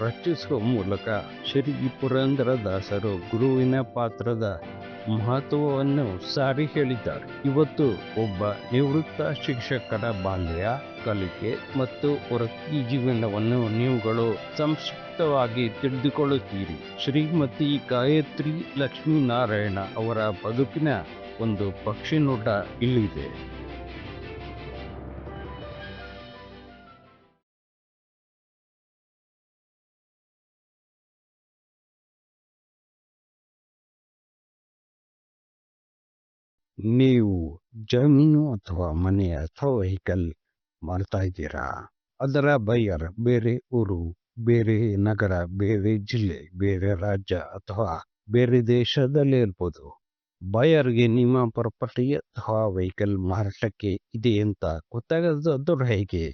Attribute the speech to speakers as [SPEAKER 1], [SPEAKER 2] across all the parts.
[SPEAKER 1] ರಚಿಸುವ ಮೂಲಕ ಶ್ರೀ ಪುರಂದರದಾಸರು ಗುರುವಿನ ಪಾತ್ರದ ಮಹತ್ವವನ್ನು ಸಾರಿ ಹೇಳಿದ್ದಾರೆ. ಇವತ್ತು ಒಬ್ಬ ನಿವೃತ್ತ ಶಿಕ್ಷಕರ ಬಾಲ್ಯ, ಕಲಿಕೆ ಮತ್ತು ವೃತ್ತಿ ಜೀವನವನ್ನು ನೀವುಗಳು ಸಂಕ್ಷಿಪ್ತವಾಗಿ ತಿಳಿದುಕೊಳ್ಳುತ್ತೀರಿ. ಶ್ರೀಮತಿ ಗಾಯತ್ರಿ ಲಕ್ಷ್ಮೀನಾರಾಯಣ ಅವರ ಬದುಕಿನ ಒಂದು ಪಕ್ಷಿ ನೋಟ ಇಲ್ಲಿದೆ. ನೀವು ಜಮೀನು ಅಥವಾ ಮನೆ ಅಥವಾ ವೆಹಿಕಲ್ ಮಾಡ್ತಾ ಇದ್ದೀರಾ? ಅದರ ಬೈಯರ್ ಬೇರೆ ಊರು, ಬೇರೆ ನಗರ, ಬೇರೆ ಜಿಲ್ಲೆ, ಬೇರೆ ರಾಜ್ಯ ಅಥವಾ ಬೇರೆ ದೇಶದಲ್ಲಿ ಇರ್ಬೋದು. ಬಯರ್ಗೆ ನಿಮ್ಮ ಪ್ರಾಪರ್ಟಿ ಅಥವಾ ವೆಹಿಕಲ್ ಮಾರಾಟಕ್ಕೆ ಇದೆ ಅಂತ ಗೊತ್ತಾಗದ್ದು ಹೇಗೆ?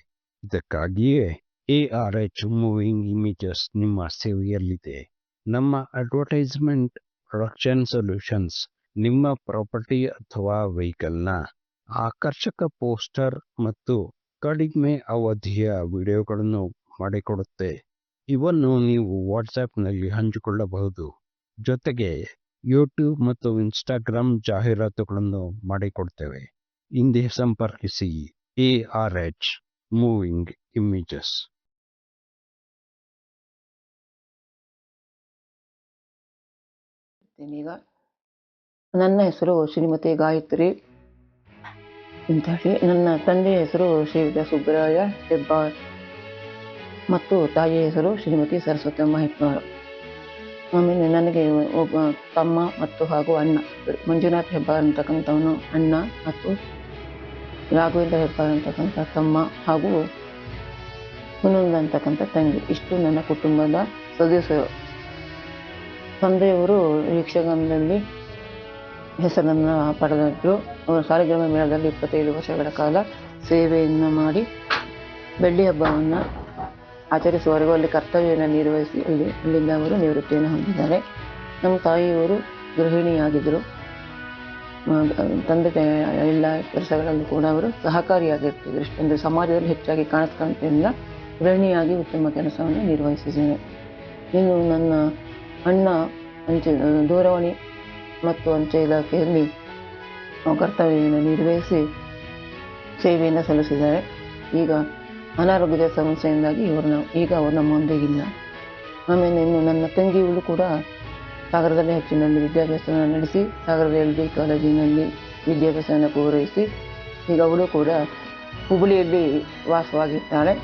[SPEAKER 1] ಇದಕ್ಕಾಗಿಯೇ A R H moving images ನಿಮ್ಮ ಸೇವೆಯಲ್ಲಿದೆ. ನಮ್ಮ ಅಡ್ವರ್ಟೈಸ್ಮೆಂಟ್ ಪ್ರೊಡಕ್ಷನ್ ಸೊಲ್ಯೂಷನ್ಸ್ ನಿಮ್ಮ ಪ್ರಾಪರ್ಟಿ ಅಥವಾ ವೆಹಿಕಲ್ನ ಆಕರ್ಷಕ ಪೋಸ್ಟರ್ ಮತ್ತು ಕಡಿಮೆ ಅವಧಿಯ ವಿಡಿಯೋಗಳನ್ನು ಮಾಡಿಕೊಡುತ್ತೆ. ಇವನ್ನು ನೀವು ವಾಟ್ಸಾಪ್ನಲ್ಲಿ ಹಂಚಿಕೊಳ್ಳಬಹುದು. ಜೊತೆಗೆ ಯೂಟ್ಯೂಬ್ ಮತ್ತು ಇನ್ಸ್ಟಾಗ್ರಾಮ್ ಜಾಹೀರಾತುಗಳನ್ನು ಮಾಡಿಕೊಡ್ತೇವೆ. ಹಿಂದೆ ಸಂಪರ್ಕಿಸಿ. A R H moving images.
[SPEAKER 2] ನನ್ನ ಹೆಸರು ಶ್ರೀಮತಿ ಗಾಯತ್ರಿ ಅಂತ ಹೇಳಿ ನನ್ನ ತಂದೆಯ ಹೆಸರು ಶ್ರೀಯುತ ಸುಬ್ಬರಾಯ ಹೆಬ್ಬಾರ್ ಮತ್ತು ತಾಯಿಯ ಹೆಸರು ಶ್ರೀಮತಿ ಸರಸ್ವತಮ್ಮ ಹೆಬ್ಬಾರ್ ಆಮೇಲೆ ನನಗೆ ಒಬ್ಬ ತಮ್ಮ ಮತ್ತು ಹಾಗೂ ಅಣ್ಣ. ಮಂಜುನಾಥ್ ಹೆಬ್ಬಾರ್ ಅಂತಕ್ಕಂಥವನು ಅಣ್ಣ ಮತ್ತು ರಾಘವೇಂದ್ರ ಹೆಬ್ಬಾರ್ ಅಂತಕ್ಕಂಥ ತಮ್ಮ ಹಾಗೂ ಮುನ್ನೊಂದು ಅಂತಕ್ಕಂಥ ತಂಗಿ. ಇಷ್ಟು ನನ್ನ ಕುಟುಂಬದ ಸದಸ್ಯರು. ತಂದೆಯವರು ಯಕ್ಷಗಾನದಲ್ಲಿ ಹೆಸರನ್ನು ಪಡೆದಿದ್ರು ಅವರು ಸಾಲಿಗ್ರಾಮ ಮೇಳದಲ್ಲಿ ಇಪ್ಪತ್ತೈದು ವರ್ಷಗಳ ಕಾಲ ಸೇವೆಯನ್ನು ಮಾಡಿ ಬೆಳ್ಳಿ ಹಬ್ಬವನ್ನು ಆಚರಿಸುವವರೆಗೂ ಅಲ್ಲಿ ಕರ್ತವ್ಯವನ್ನು ನಿರ್ವಹಿಸಿ, ಅಲ್ಲಿ, ಅಲ್ಲಿಂದ ಅವರು ನಿವೃತ್ತಿಯನ್ನು ಹೊಂದಿದ್ದಾರೆ. ನಮ್ಮ ತಾಯಿಯವರು ಗೃಹಿಣಿಯಾಗಿದ್ದರು. ತಂದೆ ಎಲ್ಲ ಕೆಲಸಗಳಲ್ಲೂ ಕೂಡ ಅವರು ಸಹಕಾರಿಯಾಗಿರ್ತಿದ್ರು. ಇಷ್ಟೊಂದು ಸಮಾಜದಲ್ಲಿ ಹೆಚ್ಚಾಗಿ ಕಾಣಿಸ್ಕೊಂತಿಲ್ಲ ಗೃಹಿಣಿಯಾಗಿ ಉತ್ತಮ ಕೆಲಸವನ್ನು ನಿರ್ವಹಿಸಿದ್ದೇನೆ. ಇನ್ನು ನನ್ನ ಅಣ್ಣ ಅಂಚೆ, ದೂರವಾಣಿ ಮತ್ತು ಅಂಚೆ ಇಲಾಖೆಯಲ್ಲಿ ಕರ್ತವ್ಯವನ್ನು ನಿರ್ವಹಿಸಿ ಸೇವೆಯನ್ನು ಸಲ್ಲಿಸಿದ್ದಾರೆ. ಈಗ ಅನಾರೋಗ್ಯದ ಸಮಸ್ಯೆಯಿಂದಾಗಿ ಇವರು ಈಗ ಅವರು ನಮ್ಮೊಂದಿಗಿಲ್ಲ ಆಮೇಲೆ ಇನ್ನು ನನ್ನ ತಂಗಿಯವಳು ಕೂಡ ಸಾಗರದಲ್ಲಿ ಹೆಚ್ಚಿನಲ್ಲಿ ವಿದ್ಯಾಭ್ಯಾಸವನ್ನು ನಡೆಸಿ, ಸಾಗರದ ಎಲ್ ಬಿ ಕಾಲೇಜಿನಲ್ಲಿ ವಿದ್ಯಾಭ್ಯಾಸವನ್ನು ಪೂರೈಸಿ, ಈಗ ಅವಳು ಕೂಡ ಹುಬ್ಬಳ್ಳಿಯಲ್ಲಿ ವಾಸವಾಗಿರ್ತಾಳೆ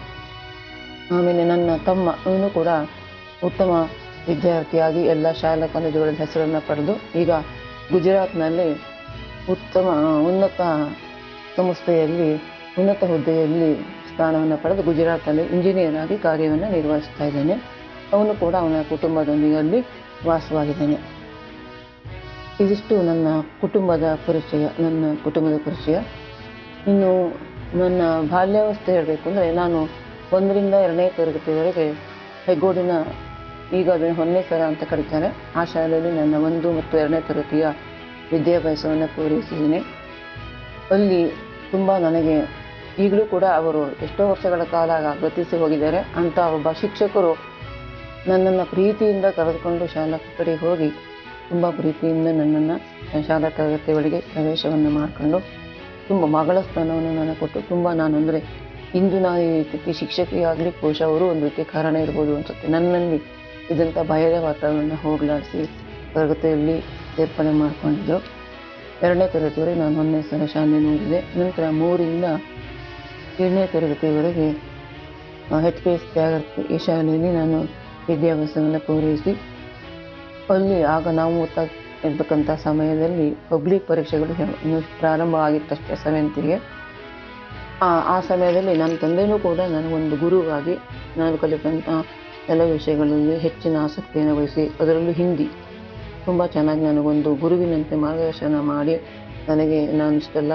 [SPEAKER 2] ಆಮೇಲೆ ನನ್ನ ತಮ್ಮ, ಅವನು ಕೂಡ ಉತ್ತಮ ವಿದ್ಯಾರ್ಥಿಯಾಗಿ ಎಲ್ಲ ಶಾಲಾ ಕಾಲೇಜುಗಳಲ್ಲಿ ಹೆಸರನ್ನು ಪಡೆದು ಈಗ ಗುಜರಾತ್ನಲ್ಲಿ ಉತ್ತಮ, ಉನ್ನತ ಸಂಸ್ಥೆಯಲ್ಲಿ, ಉನ್ನತ ಹುದ್ದೆಯಲ್ಲಿ ಸ್ಥಾನವನ್ನು ಪಡೆದು ಗುಜರಾತ್ನಲ್ಲಿ ಇಂಜಿನಿಯರ್ ಆಗಿ ಕಾರ್ಯವನ್ನು ನಿರ್ವಹಿಸ್ತಾ ಇದ್ದೇನೆ. ಅವನು ಕೂಡ ಅವನ ಕುಟುಂಬದೊಂದಿಗೆ ಅಲ್ಲಿ ವಾಸವಾಗಿದ್ದಾನೆ. ಇದಿಷ್ಟು ನನ್ನ ಕುಟುಂಬದ ಪರಿಚಯ, ನನ್ನ ಕುಟುಂಬದ ಪರಿಚಯ. ಇನ್ನು ನನ್ನ ಬಾಲ್ಯಾವಸ್ಥೆ ಹೇಳಬೇಕು ಅಂದರೆ ನಾನು ಒಂದರಿಂದ ಎರಡನೇ ತರಗತಿವರೆಗೆ ಹೆಗ್ಗೋಡಿನ ಈಗ ಅದನ್ನು ಹೊನ್ನೇಸರ ಅಂತ ಕರೀತಾರೆ ಆ ಶಾಲೆಯಲ್ಲಿ ನನ್ನ ಒಂದು ಮತ್ತು ಎರಡನೇ ತರಗತಿಯ ವಿದ್ಯಾಭ್ಯಾಸವನ್ನು ಪೂರೈಸಿದ್ದೀನಿ. ಅಲ್ಲಿ ತುಂಬ ನನಗೆ ಈಗಲೂ ಕೂಡ ಅವರು ಎಷ್ಟೋ ವರ್ಷಗಳ ಕಾಲ ಗತಿಸಿ ಹೋಗಿದ್ದಾರೆ. ಅಂತ ಒಬ್ಬ ಶಿಕ್ಷಕರು ನನ್ನನ್ನು ಪ್ರೀತಿಯಿಂದ ಕರೆದುಕೊಂಡು ಶಾಲಾ ಕೊಠಡಿಗೆ ಹೋಗಿ ತುಂಬ ಪ್ರೀತಿಯಿಂದ ನನ್ನನ್ನು ಶಾಲಾ ತರಗತಿಗಳಿಗೆ ಪ್ರವೇಶವನ್ನು ಮಾಡಿಕೊಂಡು ತುಂಬ ಮಗಳ ಸ್ಥಾನವನ್ನು ನಾನು ಕೊಟ್ಟು ತುಂಬ ನಾನು ಅಂದರೆ ಇಂದು ನಾನು ಈ ರೀತಿ ಶಿಕ್ಷಕಿಯಾಗಲಿ, ಕೋಶ ಅವರು ಒಂದು ರೀತಿ ಕಾರಣ ಇರ್ಬೋದು ಅನ್ಸುತ್ತೆ ನನ್ನಲ್ಲಿ. ಇದಂಥ ಭಯದ ವಾತಾವರಣ ಹೋಗಲಾಡಿಸಿ ತರಗತಿಯಲ್ಲಿ ಸೇರ್ಪಡೆ ಮಾಡಿಕೊಂಡಿದ್ದು. ಎರಡನೇ ತರಗತಿವರೆಗೆ ನಾನು ಒಂದನೇ ಸಲ ಶಾಲೆ ನೋಡಿದೆ. ನಂತರ ಮೂರಿಂದ ಏಳನೇ ತರಗತಿವರೆಗೆ ಹೆಚ್ ಪಿ ಎಸ್ ತ್ಯಾಗರ್ತಿ ಈ ಶಾಲೆಯಲ್ಲಿ ನಾನು ವಿದ್ಯಾಭ್ಯಾಸವನ್ನು ಪೂರೈಸಿ. ಅಲ್ಲಿ ಆಗ ನಾವು ಓದ್ತಾ ಇರ್ತಕ್ಕಂಥ ಸಮಯದಲ್ಲಿ ಪಬ್ಲಿಕ್ ಪರೀಕ್ಷೆಗಳು ಇನ್ನು ಪ್ರಾರಂಭ ಆಗಿತ್ತಷ್ಟೇ ಸೆವೆಂತಿಗೆ. ಆ ಸಮಯದಲ್ಲಿ ನನ್ನ ತಂದೆಯೂ ಕೂಡ ನನಗೊಂದು ಗುರುವಾಗಿ ನಾನು ಕಲಿತಂಥ ಎಲ್ಲ ವಿಷಯಗಳಲ್ಲಿ ಹೆಚ್ಚಿನ ಆಸಕ್ತಿಯನ್ನು ವಹಿಸಿ, ಅದರಲ್ಲೂ ಹಿಂದಿ. ತುಂಬ ಚೆನ್ನಾಗಿ ನನಗೊಂದು ಗುರುವಿನಂತೆ ಮಾರ್ಗದರ್ಶನ ಮಾಡಿ ನನಗೆ ನಾನು ಇಷ್ಟೆಲ್ಲ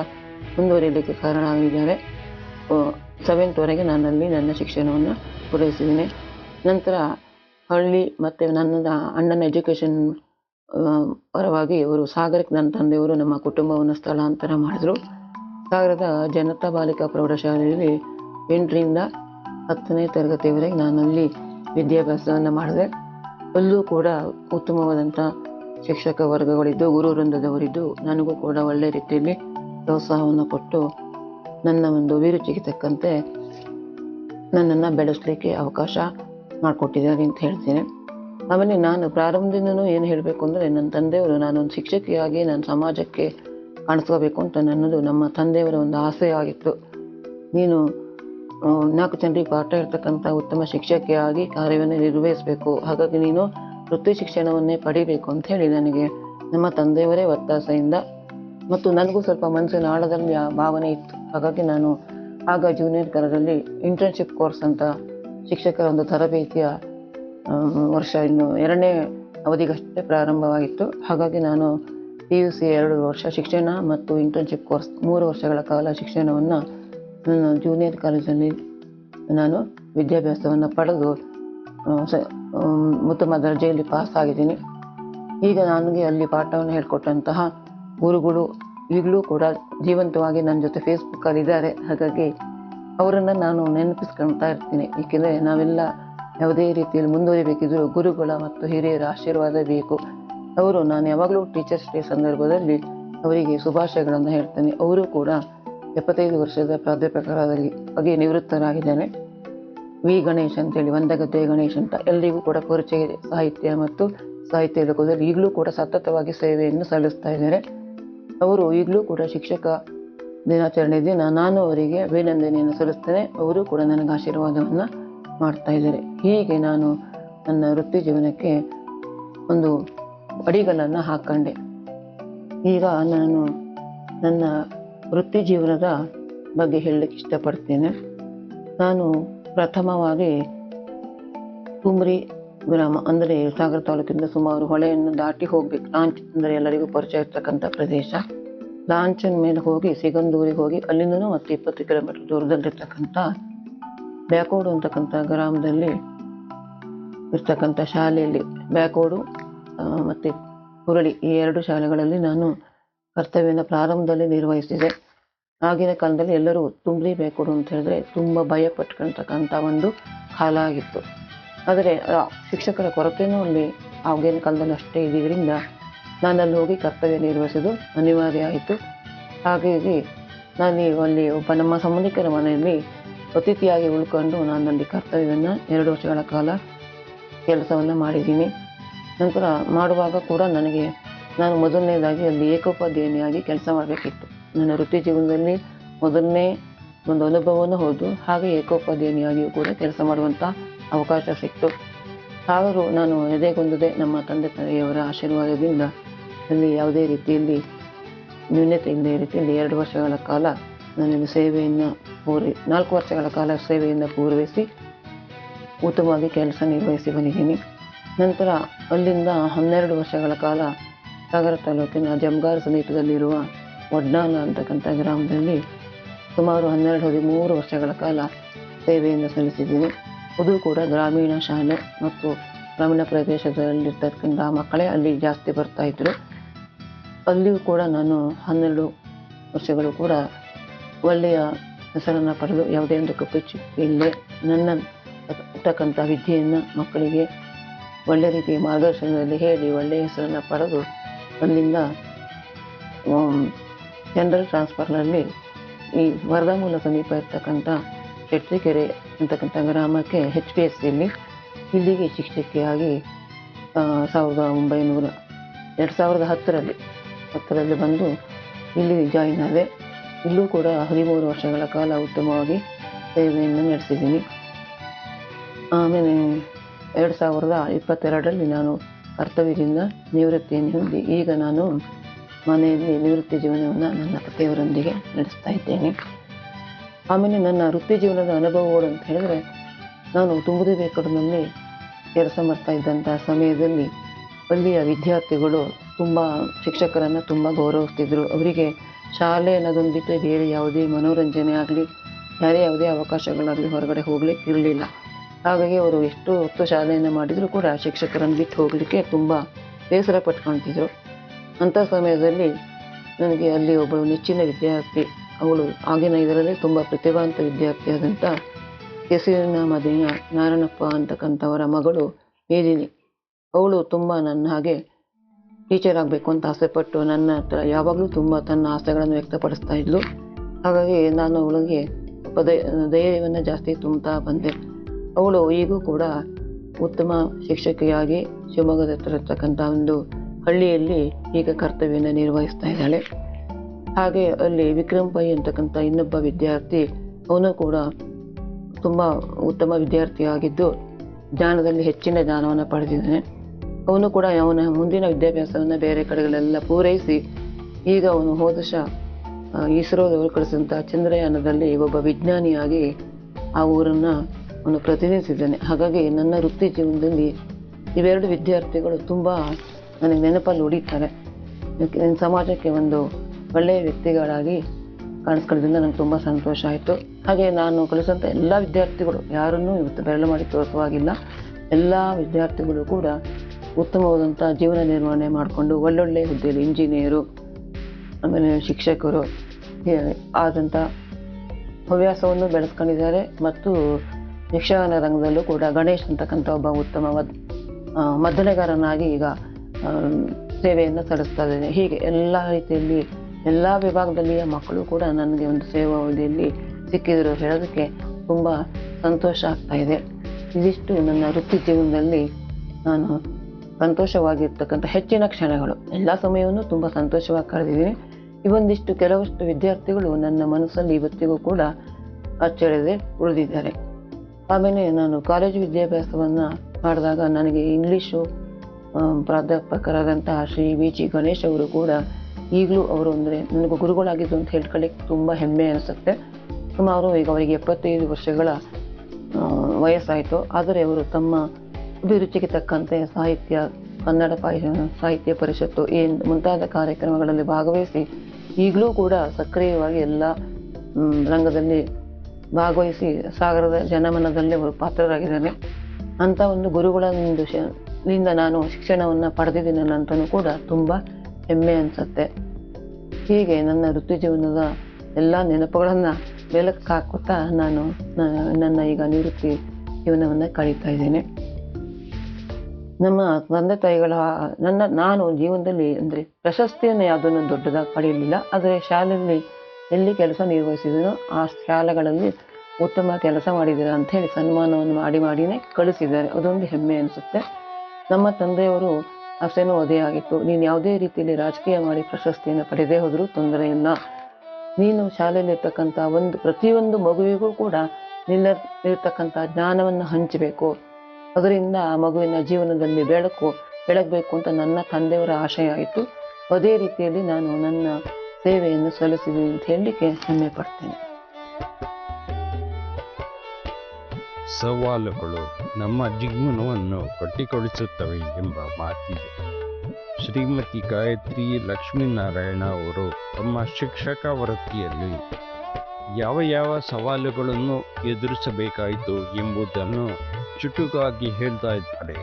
[SPEAKER 2] ಮುಂದುವರಿಯಲಿಕ್ಕೆ ಕಾರಣ ಆಗಿದ್ದಾರೆ. ಸೆವೆಂತ್ವರೆಗೆ ನಾನಲ್ಲಿ ನನ್ನ ಶಿಕ್ಷಣವನ್ನು ಪೂರೈಸಿದ್ದೀನಿ. ನಂತರ ಹಳ್ಳಿ ಮತ್ತು ನನ್ನ ಅಣ್ಣನ ಎಜುಕೇಷನ್ ಪರವಾಗಿ ಅವರು ಸಾಗರಕ್ಕೆ ನನ್ನ ತಂದೆಯವರು ನಮ್ಮ ಕುಟುಂಬವನ್ನು ಸ್ಥಳಾಂತರ ಮಾಡಿದರು. ಸಾಗರದ ಜನತಾ ಬಾಲಿಕಾ ಪ್ರೌಢಶಾಲೆಯಲ್ಲಿ ಎಂಟರಿಂದ ಹತ್ತನೇ ತರಗತಿಯವರೆಗೆ ನಾನಲ್ಲಿ ವಿದ್ಯಾಭ್ಯಾಸವನ್ನು ಮಾಡಿದೆ ಅಲ್ಲೂ ಕೂಡ ಉತ್ತಮವಾದಂಥ ಶಿಕ್ಷಕ ವರ್ಗಗಳಿದ್ದು, ಗುರು ವೃಂದದವರಿದ್ದು ನನಗೂ ಕೂಡ ಒಳ್ಳೆ ರೀತಿಯಲ್ಲಿ ಪ್ರೋತ್ಸಾಹವನ್ನು ಕೊಟ್ಟು ನನ್ನ ಒಂದು ಅಭಿರುಚಿಗೆ ತಕ್ಕಂತೆ ನನ್ನನ್ನು ಬೆಳೆಸಲಿಕ್ಕೆ ಅವಕಾಶ ಮಾಡಿಕೊಟ್ಟಿದ್ದಾರೆ ಅಂತ ಹೇಳ್ತೇನೆ. ಆಮೇಲೆ ನಾನು ಪ್ರಾರಂಭದಿಂದನೂ ಏನು ಹೇಳಬೇಕು ಅಂದರೆ ನನ್ನ ತಂದೆಯವರು ನಾನೊಂದು ಶಿಕ್ಷಕಿಯಾಗಿ ನಾನು ಸಮಾಜಕ್ಕೆ ಕಾಣಿಸ್ಕೋಬೇಕು ಅಂತ ನನ್ನದು ನಮ್ಮ ತಂದೆಯವರ ಒಂದು ಆಸೆ ಆಗಿತ್ತು. ನೀನು ನಾಲ್ಕು ಜನರಿಗೆ ಪಾಠ ಇರ್ತಕ್ಕಂಥ ಉತ್ತಮ ಶಿಕ್ಷಕಿಯಾಗಿ ಕಾರ್ಯವನ್ನು ನಿರ್ವಹಿಸಬೇಕು. ಹಾಗಾಗಿ ನೀನು ವೃತ್ತಿ ಶಿಕ್ಷಣವನ್ನೇ ಪಡಿಬೇಕು ಅಂತ ಹೇಳಿ ನನಗೆ. ನಮ್ಮ ತಂದೆಯವರೇ ಒತ್ತಾಸೆಯಿಂದ ಮತ್ತು ನನಗೂ ಸ್ವಲ್ಪ ಮನಸ್ಸಿನ ಆಳದಲ್ಲಿ ಆ ಭಾವನೆ ಇತ್ತು. ಹಾಗಾಗಿ ನಾನು ಆಗ ಜೂನಿಯರ್ ಕರದಲ್ಲಿ ಇಂಟರ್ನ್ಶಿಪ್ ಕೋರ್ಸ್ ಅಂತ ಶಿಕ್ಷಕರ ಒಂದು ತರಬೇತಿಯ ವರ್ಷ ಇನ್ನು ಎರಡನೇ ಅವಧಿಗಷ್ಟೇ ಪ್ರಾರಂಭವಾಗಿತ್ತು. ಹಾಗಾಗಿ ನಾನು ಪಿ ಯು ಸಿ ಎರಡು ವರ್ಷ ಶಿಕ್ಷಣ ಮತ್ತು ಇಂಟರ್ನ್ಶಿಪ್ ಕೋರ್ಸ್ ಮೂರು ವರ್ಷಗಳ ಕಾಲ ಶಿಕ್ಷಣವನ್ನು ನನ್ನ ಜೂನಿಯರ್ ಕಾಲೇಜಲ್ಲಿ ನಾನು ವಿದ್ಯಾಭ್ಯಾಸವನ್ನು ಪಡೆದು ಸ- ಉತ್ತಮ ದರ್ಜೆಯಲ್ಲಿ ಪಾಸ್ ಆಗಿದ್ದೀನಿ. ಈಗ ನನಗೆ ಅಲ್ಲಿ ಪಾಠವನ್ನು ಹೇಳಿಕೊಟ್ಟಂತಹ ಗುರುಗಳು ಈಗಲೂ ಕೂಡ ಜೀವಂತವಾಗಿ ನನ್ನ ಜೊತೆ ಫೇಸ್ಬುಕ್ಕಲ್ಲಿ ಇದ್ದಾರೆ. ಹಾಗಾಗಿ ಅವರನ್ನು ನಾನು ನೆನಪಿಸ್ಕೊಳ್ತಾ ಇರ್ತೀನಿ. ಏಕೆಂದರೆ ನಾವೆಲ್ಲ ಯಾವುದೇ ರೀತಿಯಲ್ಲಿ ಮುಂದುವರಿಬೇಕಿದ್ರು ಗುರುಗಳ ಮತ್ತು ಹಿರಿಯರ ಆಶೀರ್ವಾದ ಬೇಕು. ಅವರು, ನಾನು ಯಾವಾಗಲೂ ಟೀಚರ್ಸ್ ಡೇ ಸಂದರ್ಭದಲ್ಲಿ ಅವರಿಗೆ ಶುಭಾಶಯಗಳನ್ನು ಹೇಳ್ತೇನೆ. ಅವರು ಕೂಡ ಎಪ್ಪತ್ತೈದು ವರ್ಷದ ಪ್ರಾಧ್ಯಾಪಕರಾದಲ್ಲಿ ಹಾಗೆ ನಿವೃತ್ತರಾಗಿದ್ದಾರೆ ವಿ. ಗಣೇಶ್ ಅಂತೇಳಿ ಒಂದಗದ್ದೆ ಗಣೇಶ್ ಅಂತ ಎಲ್ಲರಿಗೂ ಕೂಡ ಪರಿಚಯ, ಸಾಹಿತ್ಯ ಮತ್ತು ಸಾಹಿತ್ಯ ಲೋಕದಲ್ಲಿ ಈಗಲೂ ಕೂಡ ಸತತವಾಗಿ ಸೇವೆಯನ್ನು ಸಲ್ಲಿಸ್ತಾ ಇದ್ದಾರೆ. ಅವರು ಈಗಲೂ ಕೂಡ ಶಿಕ್ಷಕ ದಿನಾಚರಣೆ ದಿನ ನಾನು ಅವರಿಗೆ ಅಭಿನಂದನೆಯನ್ನು ಸಲ್ಲಿಸ್ತೇನೆ. ಅವರು ಕೂಡ ನನಗೆ ಆಶೀರ್ವಾದವನ್ನು ಮಾಡ್ತಾ ಇದ್ದಾರೆ. ಹೀಗೆ ನಾನು ನನ್ನ ವೃತ್ತಿ ಜೀವನಕ್ಕೆ ಒಂದು ಅಡಿಗಲನ್ನು ಹಾಕ್ಕೊಂಡೆ ಈಗ ನಾನು ನನ್ನ ವೃತ್ತಿ ಜೀವನದ ಬಗ್ಗೆ ಹೇಳಲಿಕ್ಕೆ ಇಷ್ಟಪಡ್ತೇನೆ. ನಾನು ಪ್ರಥಮವಾಗಿ ಕುಮ್ರಿ ಗ್ರಾಮ, ಅಂದರೆ ಸಾಗರ ತಾಲೂಕಿಂದ ಸುಮಾರು ಹೊಳೆಯನ್ನು ದಾಟಿ ಹೋಗ್ಬೇಕು ಲಾಂಚ್, ಅಂದರೆ ಎಲ್ಲರಿಗೂ ಪರಿಚಯ ಇರ್ತಕ್ಕಂಥ ಪ್ರದೇಶ. ಲಾಂಚನ್ ಮೇಲೆ ಹೋಗಿ ಸಿಗಂದೂರಿಗೆ ಹೋಗಿ ಅಲ್ಲಿಂದನೂ ಮತ್ತೆ ಇಪ್ಪತ್ತು ಕಿಲೋಮೀಟರ್ ದೂರದಲ್ಲಿರ್ತಕ್ಕಂಥ ಬ್ಯಾಕೋಡು ಅಂತಕ್ಕಂಥ ಗ್ರಾಮದಲ್ಲಿ ಇರ್ತಕ್ಕಂಥ ಶಾಲೆಯಲ್ಲಿ ಬ್ಯಾಕೋಡು ಮತ್ತು ಮತ್ತೆ ಹುರಳಿ ಈ ಎರಡು ಶಾಲೆಗಳಲ್ಲಿ ನಾನು ಕರ್ತವ್ಯನ ಪ್ರಾರಂಭದಲ್ಲಿ ನಿರ್ವಹಿಸಿದೆ ಆಗಿನ ಕಾಲದಲ್ಲಿ ಎಲ್ಲರೂ ತುಂಬ್ರಿ ಅಂತ ಹೇಳಿದ್ರೆ ತುಂಬ ಭಯ ಪಟ್ಕೊಳ್ತಕ್ಕಂಥ ಒಂದು ಕಾಲ ಆಗಿತ್ತು. ಆದರೆ ಶಿಕ್ಷಕರ ಕೊರತೆಯೂ ಅಲ್ಲಿ ಆಗಿನ ಕಾಲದಲ್ಲಿ ಅಷ್ಟೇ ಇದ್ದಿದ್ದರಿಂದ ನಾನು ಅಲ್ಲಿ ಹೋಗಿ ಕರ್ತವ್ಯ ನಿರ್ವಹಿಸೋದು ಅನಿವಾರ್ಯ ಆಯಿತು. ಹಾಗಾಗಿ ನಾನು ಅಲ್ಲಿ ಒಬ್ಬ ನಮ್ಮ ಸಂಬಂಧಿಕರ ಮನೆಯಲ್ಲಿ ಅತಿಥಿಯಾಗಿ ಉಳ್ಕೊಂಡು ನಾನು ಅಲ್ಲಿ ಕರ್ತವ್ಯವನ್ನು ಎರಡು ವರ್ಷಗಳ ಕಾಲ ಕೆಲಸವನ್ನು ಮಾಡಿದ್ದೀನಿ. ನಂತರ ಮಾಡುವಾಗ ಕೂಡ ನನಗೆ ನಾನು ಮೊದಲನೇದಾಗಿ ಅಲ್ಲಿ ಏಕೋಪಾಧ್ಯಾಯಿನಿಯಾಗಿ ಕೆಲಸ ಮಾಡಬೇಕಿತ್ತು. ನನ್ನ ವೃತ್ತಿ ಜೀವನದಲ್ಲಿ ಮೊದಲನೇ ಒಂದು ಅನುಭವವೂ ಹೌದು ಹಾಗೆ ಏಕೋಪಾಧ್ಯಾಯಿನಿಯಾಗಿಯೂ ಕೂಡ ಕೆಲಸ ಮಾಡುವಂಥ ಅವಕಾಶ ಸಿಕ್ತು. ಆದರೂ ನಾನು ಎದೆಗೊಂದದೆ ನಮ್ಮ ತಂದೆ ತಾಯಿಯವರ ಆಶೀರ್ವಾದದಿಂದ ಅಲ್ಲಿ ಯಾವುದೇ ರೀತಿಯಲ್ಲಿ ನ್ಯೂನತೆ ರೀತಿಯಲ್ಲಿ ಎರಡು ವರ್ಷಗಳ ಕಾಲ ನಾನು ಸೇವೆಯನ್ನು ಪೂರೈ, ನಾಲ್ಕು ವರ್ಷಗಳ ಕಾಲ ಸೇವೆಯನ್ನು ಪೂರೈಸಿ ಉತ್ತಮವಾಗಿ ಕೆಲಸ ನಿರ್ವಹಿಸಿ ಬಂದಿದ್ದೀನಿ. ನಂತರ ಅಲ್ಲಿಂದ ಹನ್ನೆರಡು ವರ್ಷಗಳ ಕಾಲ ಸಾಗರ ತಾಲೂಕಿನ ಜಮ್ಗಾರ್ ಸಮೀಪದಲ್ಲಿರುವ ಒಡ್ನಾಲ ಅಂತಕ್ಕಂಥ ಗ್ರಾಮದಲ್ಲಿ ಸುಮಾರು ಹನ್ನೆರಡು ಹದಿಮೂರು ವರ್ಷಗಳ ಕಾಲ ಸೇವೆಯನ್ನು ಸಲ್ಲಿಸಿದ್ದೀನಿ. ಅದು ಕೂಡ ಗ್ರಾಮೀಣ ಶಾಲೆ ಮತ್ತು ಗ್ರಾಮೀಣ ಪ್ರದೇಶದಲ್ಲಿರ್ತಕ್ಕಂಥ ಮಕ್ಕಳೇ ಅಲ್ಲಿ ಜಾಸ್ತಿ ಬರ್ತಾಯಿದ್ರು ಅಲ್ಲಿಯೂ ಕೂಡ ನಾನು ಹನ್ನೆರಡು ವರ್ಷಗಳು ಕೂಡ ಒಳ್ಳೆಯ ಹೆಸರನ್ನು ಪಡೆದು ಯಾವುದೇ ಒಂದು ಕಪ್ಪು ಇಲ್ಲದೆ ನನ್ನ ಇರ್ತಕ್ಕಂಥ ವಿದ್ಯೆಯನ್ನು ಮಕ್ಕಳಿಗೆ ಒಳ್ಳೆಯ ರೀತಿಯ ಮಾರ್ಗದರ್ಶನದಲ್ಲಿ ಹೇಳಿ ಒಳ್ಳೆಯ ಹೆಸರನ್ನು ಪಡೆದು ಅಲ್ಲಿಂದ ಜನರಲ್ ಟ್ರಾನ್ಸ್ಫರ್ನಲ್ಲಿ ಈ ವರದಾಮೂಲ ಸಮೀಪ ಇರ್ತಕ್ಕಂಥ ಚಟ್ರಿಕೆರೆ ಅಂತಕ್ಕಂಥ ಗ್ರಾಮಕ್ಕೆ ಹೆಚ್ ಪಿ ಎಸ್ ಸಿಯಲ್ಲಿ ಇಲ್ಲಿಗೆ ಶಿಕ್ಷಕಿಯಾಗಿ ಸಾವಿರದ ಒಂಬೈನೂರ ಎರಡು ಸಾವಿರದ ಹತ್ತರಲ್ಲಿ ಹತ್ತರಲ್ಲಿ ಬಂದು ಇಲ್ಲಿ ಜಾಯಿನ್ ಆದೆ. ಇಲ್ಲೂ ಕೂಡ ಹದಿಮೂರು ವರ್ಷಗಳ ಕಾಲ ಉತ್ತಮವಾಗಿ ಸೇವೆಯನ್ನು ನಡೆಸಿದ್ದೀನಿ. ಆಮೇಲೆ ಎರಡು ಸಾವಿರದ ಇಪ್ಪತ್ತೆರಡರಲ್ಲಿ ನಾನು ಕರ್ತವ್ಯದಿಂದ ನಿವೃತ್ತಿಯನ್ನು ಹೊಂದಿ ಈಗ ನಾನು ಮನೆಯಲ್ಲಿ ನಿವೃತ್ತಿ ಜೀವನವನ್ನು ನನ್ನ ಪತಿಯವರೊಂದಿಗೆ ನಡೆಸ್ತಾ ಇದ್ದೇನೆ. ಆಮೇಲೆ ನನ್ನ ವೃತ್ತಿ ಜೀವನದ ಅನುಭವಗಳು ಅಂತ ಹೇಳಿದ್ರೆ, ನಾನು ತುಂಬುದೇ ಬೇಕಡಿನಲ್ಲಿ ಕೆಲಸ ಮಾಡ್ತಾ ಇದ್ದಂಥ ಸಮಯದಲ್ಲಿ ಅಲ್ಲಿಯ ವಿದ್ಯಾರ್ಥಿಗಳು ತುಂಬ ಶಿಕ್ಷಕರನ್ನು ತುಂಬ ಗೌರವಿಸ್ತಿದ್ರು. ಅವರಿಗೆ ಶಾಲೆ ಅನ್ನೋದೊಂದು ಬಿಟ್ಟರೆ ಬೇರೆ ಯಾವುದೇ ಮನೋರಂಜನೆ ಆಗಲಿ ಬೇರೆ ಯಾವುದೇ ಅವಕಾಶಗಳಾಗಲಿ ಹೊರಗಡೆ ಹೋಗಲಿಕ್ಕೆ ಇರಲಿಲ್ಲ ಹಾಗಾಗಿ ಅವರು ಎಷ್ಟು ಹೊತ್ತು ಶಾಲೆಯನ್ನು ಮಾಡಿದರೂ ಕೂಡ ಶಿಕ್ಷಕರನ್ನು ಬಿಟ್ಟು ಹೋಗಲಿಕ್ಕೆ ತುಂಬ ಬೇಸರ ಪಟ್ಕೊಳ್ತಿದ್ರು. ಅಂಥ ಸಮಯದಲ್ಲಿ ನನಗೆ ಅಲ್ಲಿ ಒಬ್ಬಳು ನೆಚ್ಚಿನ ವಿದ್ಯಾರ್ಥಿ. ಅವಳು ಆಗಿನ ಇದರಲ್ಲಿ ತುಂಬ ಪ್ರತಿಭಾವಂತ ವಿದ್ಯಾರ್ಥಿ ಆದಂಥ ಕೆಸರಿನ ನಾರಣಪ್ಪ ನಾರಾಯಣಪ್ಪ ಅಂತಕ್ಕಂಥವರ ಮಗಳು ಮೇದಿನಿ ಅವಳು ತುಂಬ ನನ್ನ ಹಾಗೆ ಟೀಚರ್ ಆಗಬೇಕು ಅಂತ ಆಸೆಪಟ್ಟು ನನ್ನ ಹತ್ರ ಯಾವಾಗಲೂ ತುಂಬ ತನ್ನ ಆಸೆಗಳನ್ನು ವ್ಯಕ್ತಪಡಿಸ್ತಾ ಇದ್ಲು. ಹಾಗಾಗಿ ನಾನು ಅವಳಿಗೆ ಪದ ಧೈರ್ಯವನ್ನು ಜಾಸ್ತಿ ತುಂಬುತ್ತಾ ಬಂದೆ. ಅವಳು ಈಗೂ ಕೂಡ ಉತ್ತಮ ಶಿಕ್ಷಕಿಯಾಗಿ ಶಿವಮೊಗ್ಗದ ಒಂದು ಹಳ್ಳಿಯಲ್ಲಿ ಈಗ ಕರ್ತವ್ಯನ ನಿರ್ವಹಿಸ್ತಾ ಇದ್ದಾಳೆ. ಹಾಗೆ ಅಲ್ಲಿ ವಿಕ್ರಮ್ ಪೈ ಅಂತಕ್ಕಂಥ ಇನ್ನೊಬ್ಬ ವಿದ್ಯಾರ್ಥಿ ಅವನು ಕೂಡ ತುಂಬ ಉತ್ತಮ ವಿದ್ಯಾರ್ಥಿಯಾಗಿದ್ದು ಜ್ಞಾನದಲ್ಲಿ ಹೆಚ್ಚಿನ ಜ್ಞಾನವನ್ನು ಪಡೆದಿದ್ದಾನೆ. ಅವನು ಕೂಡ ಅವನ ಮುಂದಿನ ವಿದ್ಯಾಭ್ಯಾಸವನ್ನು ಬೇರೆ ಕಡೆಗಳೆಲ್ಲ ಪೂರೈಸಿ ಈಗ ಅವನು ಹೋದ ವರ್ಷ ಆ, ಇಸ್ರೋದವರು ಕಳಿಸಿದಂಥ ಚಂದ್ರಯಾನದಲ್ಲಿ ಒಬ್ಬ ವಿಜ್ಞಾನಿಯಾಗಿ ಆ ಊರನ್ನು ಅವನು ಪ್ರತಿನಿಧಿಸಿದ್ದಾನೆ. ಹಾಗಾಗಿ ನನ್ನ ವೃತ್ತಿ ಜೀವನದಲ್ಲಿ ಇವೆರಡು ವಿದ್ಯಾರ್ಥಿಗಳು ತುಂಬ ನನಗೆ ನೆನಪಲ್ಲಿ ಉಳಿತಾರೆ. ಸಮಾಜಕ್ಕೆ ಒಂದು ಒಳ್ಳೆಯ ವ್ಯಕ್ತಿಗಳಾಗಿ ಕಾಣಿಸ್ಕೊಳ್ಳೋದ್ರಿಂದ ನನಗೆ ತುಂಬ ಸಂತೋಷ ಆಯಿತು. ಹಾಗೆ ನಾನು ಕಲಿಸುವಂಥ ಎಲ್ಲ ವಿದ್ಯಾರ್ಥಿಗಳು ಯಾರನ್ನೂ ಇವತ್ತು ಬೆರಳು ಮಾಡಿ ತೋರಿಸುವಾಗಿಲ್ಲ. ಎಲ್ಲ ವಿದ್ಯಾರ್ಥಿಗಳು ಕೂಡ ಉತ್ತಮವಾದಂಥ ಜೀವನ ನಿರ್ವಹಣೆ ಮಾಡಿಕೊಂಡು ಒಳ್ಳೊಳ್ಳೆ ಹುದ್ದೆಯಲ್ಲಿ ಇಂಜಿನಿಯರು, ಆಮೇಲೆ ಶಿಕ್ಷಕರು ಆದಂಥ ಹವ್ಯಾಸವನ್ನು ಬೆಳೆಸ್ಕೊಂಡಿದ್ದಾರೆ. ಮತ್ತು ಯಕ್ಷಗಾನ ರಂಗದಲ್ಲೂ ಕೂಡ ಗಣೇಶ್ ಅಂತಕ್ಕಂಥ ಒಬ್ಬ ಉತ್ತಮ ಮದ್ ಮದ್ದಳೆಗಾರನಾಗಿ ಈಗ ಸೇವೆಯನ್ನು ಸಲ್ಲಿಸ್ತಾ ಇದ್ದೇನೆ. ಹೀಗೆ ಎಲ್ಲ ರೀತಿಯಲ್ಲಿ ಎಲ್ಲ ವಿಭಾಗದಲ್ಲಿಯ ಮಕ್ಕಳು ಕೂಡ ನನಗೆ ಒಂದು ಸೇವಾ ಅವಧಿಯಲ್ಲಿ ಸಿಕ್ಕಿದ್ರು ಹೇಳೋದಕ್ಕೆ ತುಂಬ ಸಂತೋಷ ಆಗ್ತಾ ಇದೆ. ಇದಿಷ್ಟು ನನ್ನ ವೃತ್ತಿ ಜೀವನದಲ್ಲಿ ನಾನು ಸಂತೋಷವಾಗಿರ್ತಕ್ಕಂಥ ಹೆಚ್ಚಿನ ಕ್ಷಣಗಳು. ಎಲ್ಲ ಸಮಯವನ್ನು ತುಂಬ ಸಂತೋಷವಾಗಿ ಕಳೆದಿದ್ದೀನಿ. ಇವೊಂದಿಷ್ಟು ಕೆಲವಷ್ಟು ವಿದ್ಯಾರ್ಥಿಗಳು ನನ್ನ ಮನಸ್ಸಲ್ಲಿ ಇವತ್ತಿಗೂ ಕೂಡ ಅಚ್ಚಳಿದೆ ಉಳಿದಿದ್ದಾರೆ. ಆಮೇಲೆ ನಾನು ಕಾಲೇಜು ವಿದ್ಯಾಭ್ಯಾಸವನ್ನು ಮಾಡಿದಾಗ ನನಗೆ ಇಂಗ್ಲೀಷು ಪ್ರಾಧ್ಯಾಪಕರಾದಂತಹ ಶ್ರೀ ವಿ. ಜಿ. ಗಣೇಶ್ ಅವರು ಕೂಡ ಈಗಲೂ ಅವರು ಅಂದರೆ ನನಗೆ ಗುರುಗಳಾಗಿದ್ದು ಅಂತ ಹೇಳ್ಕೊಳ್ಳಿಕ್ಕೆ ತುಂಬ ಹೆಮ್ಮೆ ಅನಿಸುತ್ತೆ. ಸುಮಾರು ಈಗ ಅವರಿಗೆ ಎಪ್ಪತ್ತೈದು ವರ್ಷಗಳ ವಯಸ್ಸಾಯಿತು. ಆದರೆ ಅವರು ತಮ್ಮ ಅಭಿರುಚಿಗೆ ತಕ್ಕಂತೆ ಸಾಹಿತ್ಯ, ಕನ್ನಡ ಪಾಯ ಸಾಹಿತ್ಯ ಪರಿಷತ್ತು ಈ ಮುಂತಾದ ಕಾರ್ಯಕ್ರಮಗಳಲ್ಲಿ ಭಾಗವಹಿಸಿ ಈಗಲೂ ಕೂಡ ಸಕ್ರಿಯವಾಗಿ ಎಲ್ಲ ರಂಗದಲ್ಲಿ ಭಾಗವಹಿಸಿ ಸಾಗರದ ಜನಮನದಲ್ಲಿ ಅವರು ಪಾತ್ರರಾಗಿದ್ದಾರೆ ಅಂಥ ಒಂದು ಗುರುಗಳ ಒಂದು ನಾನು ಶಿಕ್ಷಣವನ್ನು ಪಡೆದಿದ್ದೀನಲ್ಲ ಅಂತಲೂ ಕೂಡ ತುಂಬ ಹೆಮ್ಮೆ ಅನಿಸುತ್ತೆ. ಹೀಗೆ ನನ್ನ ವೃತ್ತಿ ಜೀವನದ ಎಲ್ಲ ನೆನಪುಗಳನ್ನು ಬೆಲಕ್ಕೆ ಹಾಕುತ್ತಾ ನಾನು ನನ್ನ ಈಗ ನಿವೃತ್ತಿ ಜೀವನವನ್ನು ಕಳೀತಾ ಇದ್ದೇನೆ. ನಮ್ಮ ತಂದೆ ತಾಯಿಗಳ, ನನ್ನ, ನಾನು ಜೀವನದಲ್ಲಿ ಅಂದರೆ ಪ್ರಶಸ್ತಿಯನ್ನು ಯಾವುದನ್ನು ದೊಡ್ಡದಾಗಿ ಪಡೆಯಲಿಲ್ಲ. ಆದರೆ ಶಾಲೆಯಲ್ಲಿ ಎಲ್ಲಿ ಕೆಲಸ ನಿರ್ವಹಿಸಿದನೋ ಆ ಶಾಲೆಗಳಲ್ಲಿ ಉತ್ತಮ ಕೆಲಸ ಮಾಡಿದ್ದೀರ ಅಂತ ಹೇಳಿ ಸನ್ಮಾನವನ್ನು ಮಾಡಿ ಮಾಡಿನೇ ಕಳಿಸಿದ್ದಾರೆ. ಅದೊಂದು ಹೆಮ್ಮೆ ಅನಿಸುತ್ತೆ. ನಮ್ಮ ತಂದೆಯವರು ಅಷ್ಟೇನೂ ಅದೇ ಆಗಿತ್ತು. ನೀನು ಯಾವುದೇ ರೀತಿಯಲ್ಲಿ ರಾಜಕೀಯ ಮಾಡಿ ಪ್ರಶಸ್ತಿಯನ್ನು ಪಡೆದೇ ಹೋದರೂ ತೊಂದರೆ ಇಲ್ಲ ನೀನು ಶಾಲೆಯಲ್ಲಿ ಇರ್ತಕ್ಕಂಥ ಒಂದು, ಪ್ರತಿಯೊಂದು ಮಗುವಿಗೂ ಕೂಡ ನಿನ್ನ ಇರ್ತಕ್ಕಂಥ ಜ್ಞಾನವನ್ನು ಹಂಚಬೇಕು. ಅದರಿಂದ ಆ ಮಗುವಿನ ಜೀವನದಲ್ಲಿ ಬೆಳಕು, ಬೆಳಗಬೇಕು ಅಂತ ನನ್ನ ತಂದೆಯವರ ಆಶಯ ಆಯಿತು. ಅದೇ ರೀತಿಯಲ್ಲಿ ನಾನು ನನ್ನ ಸೇವೆಯನ್ನು ಸಲ್ಲಿಸಿದ್ದೀನಿ ಅಂತ ಹೇಳಲಿಕ್ಕೆ ಹೆಮ್ಮೆ ಪಡ್ತೇನೆ
[SPEAKER 1] ಸವಾಲುಗಳು ನಮ್ಮ ಜೀವನವನ್ನು ಕಟ್ಟಿಕೊಳಿಸುತ್ತವೆ ಎಂಬ ಮಾತಿದೆ. ಶ್ರೀಮತಿ ಗಾಯತ್ರಿ ಲಕ್ಷ್ಮೀನಾರಾಯಣ ಅವರು ತಮ್ಮ ಶಿಕ್ಷಕ ವೃತ್ತಿಯಲ್ಲಿ ಯಾವ ಯಾವ ಸವಾಲುಗಳನ್ನು ಎದುರಿಸಬೇಕಾಯಿತು ಎಂಬುದನ್ನು ಚುಟುಕಾಗಿ ಹೇಳ್ತಾ ಇದ್ದಾರೆ.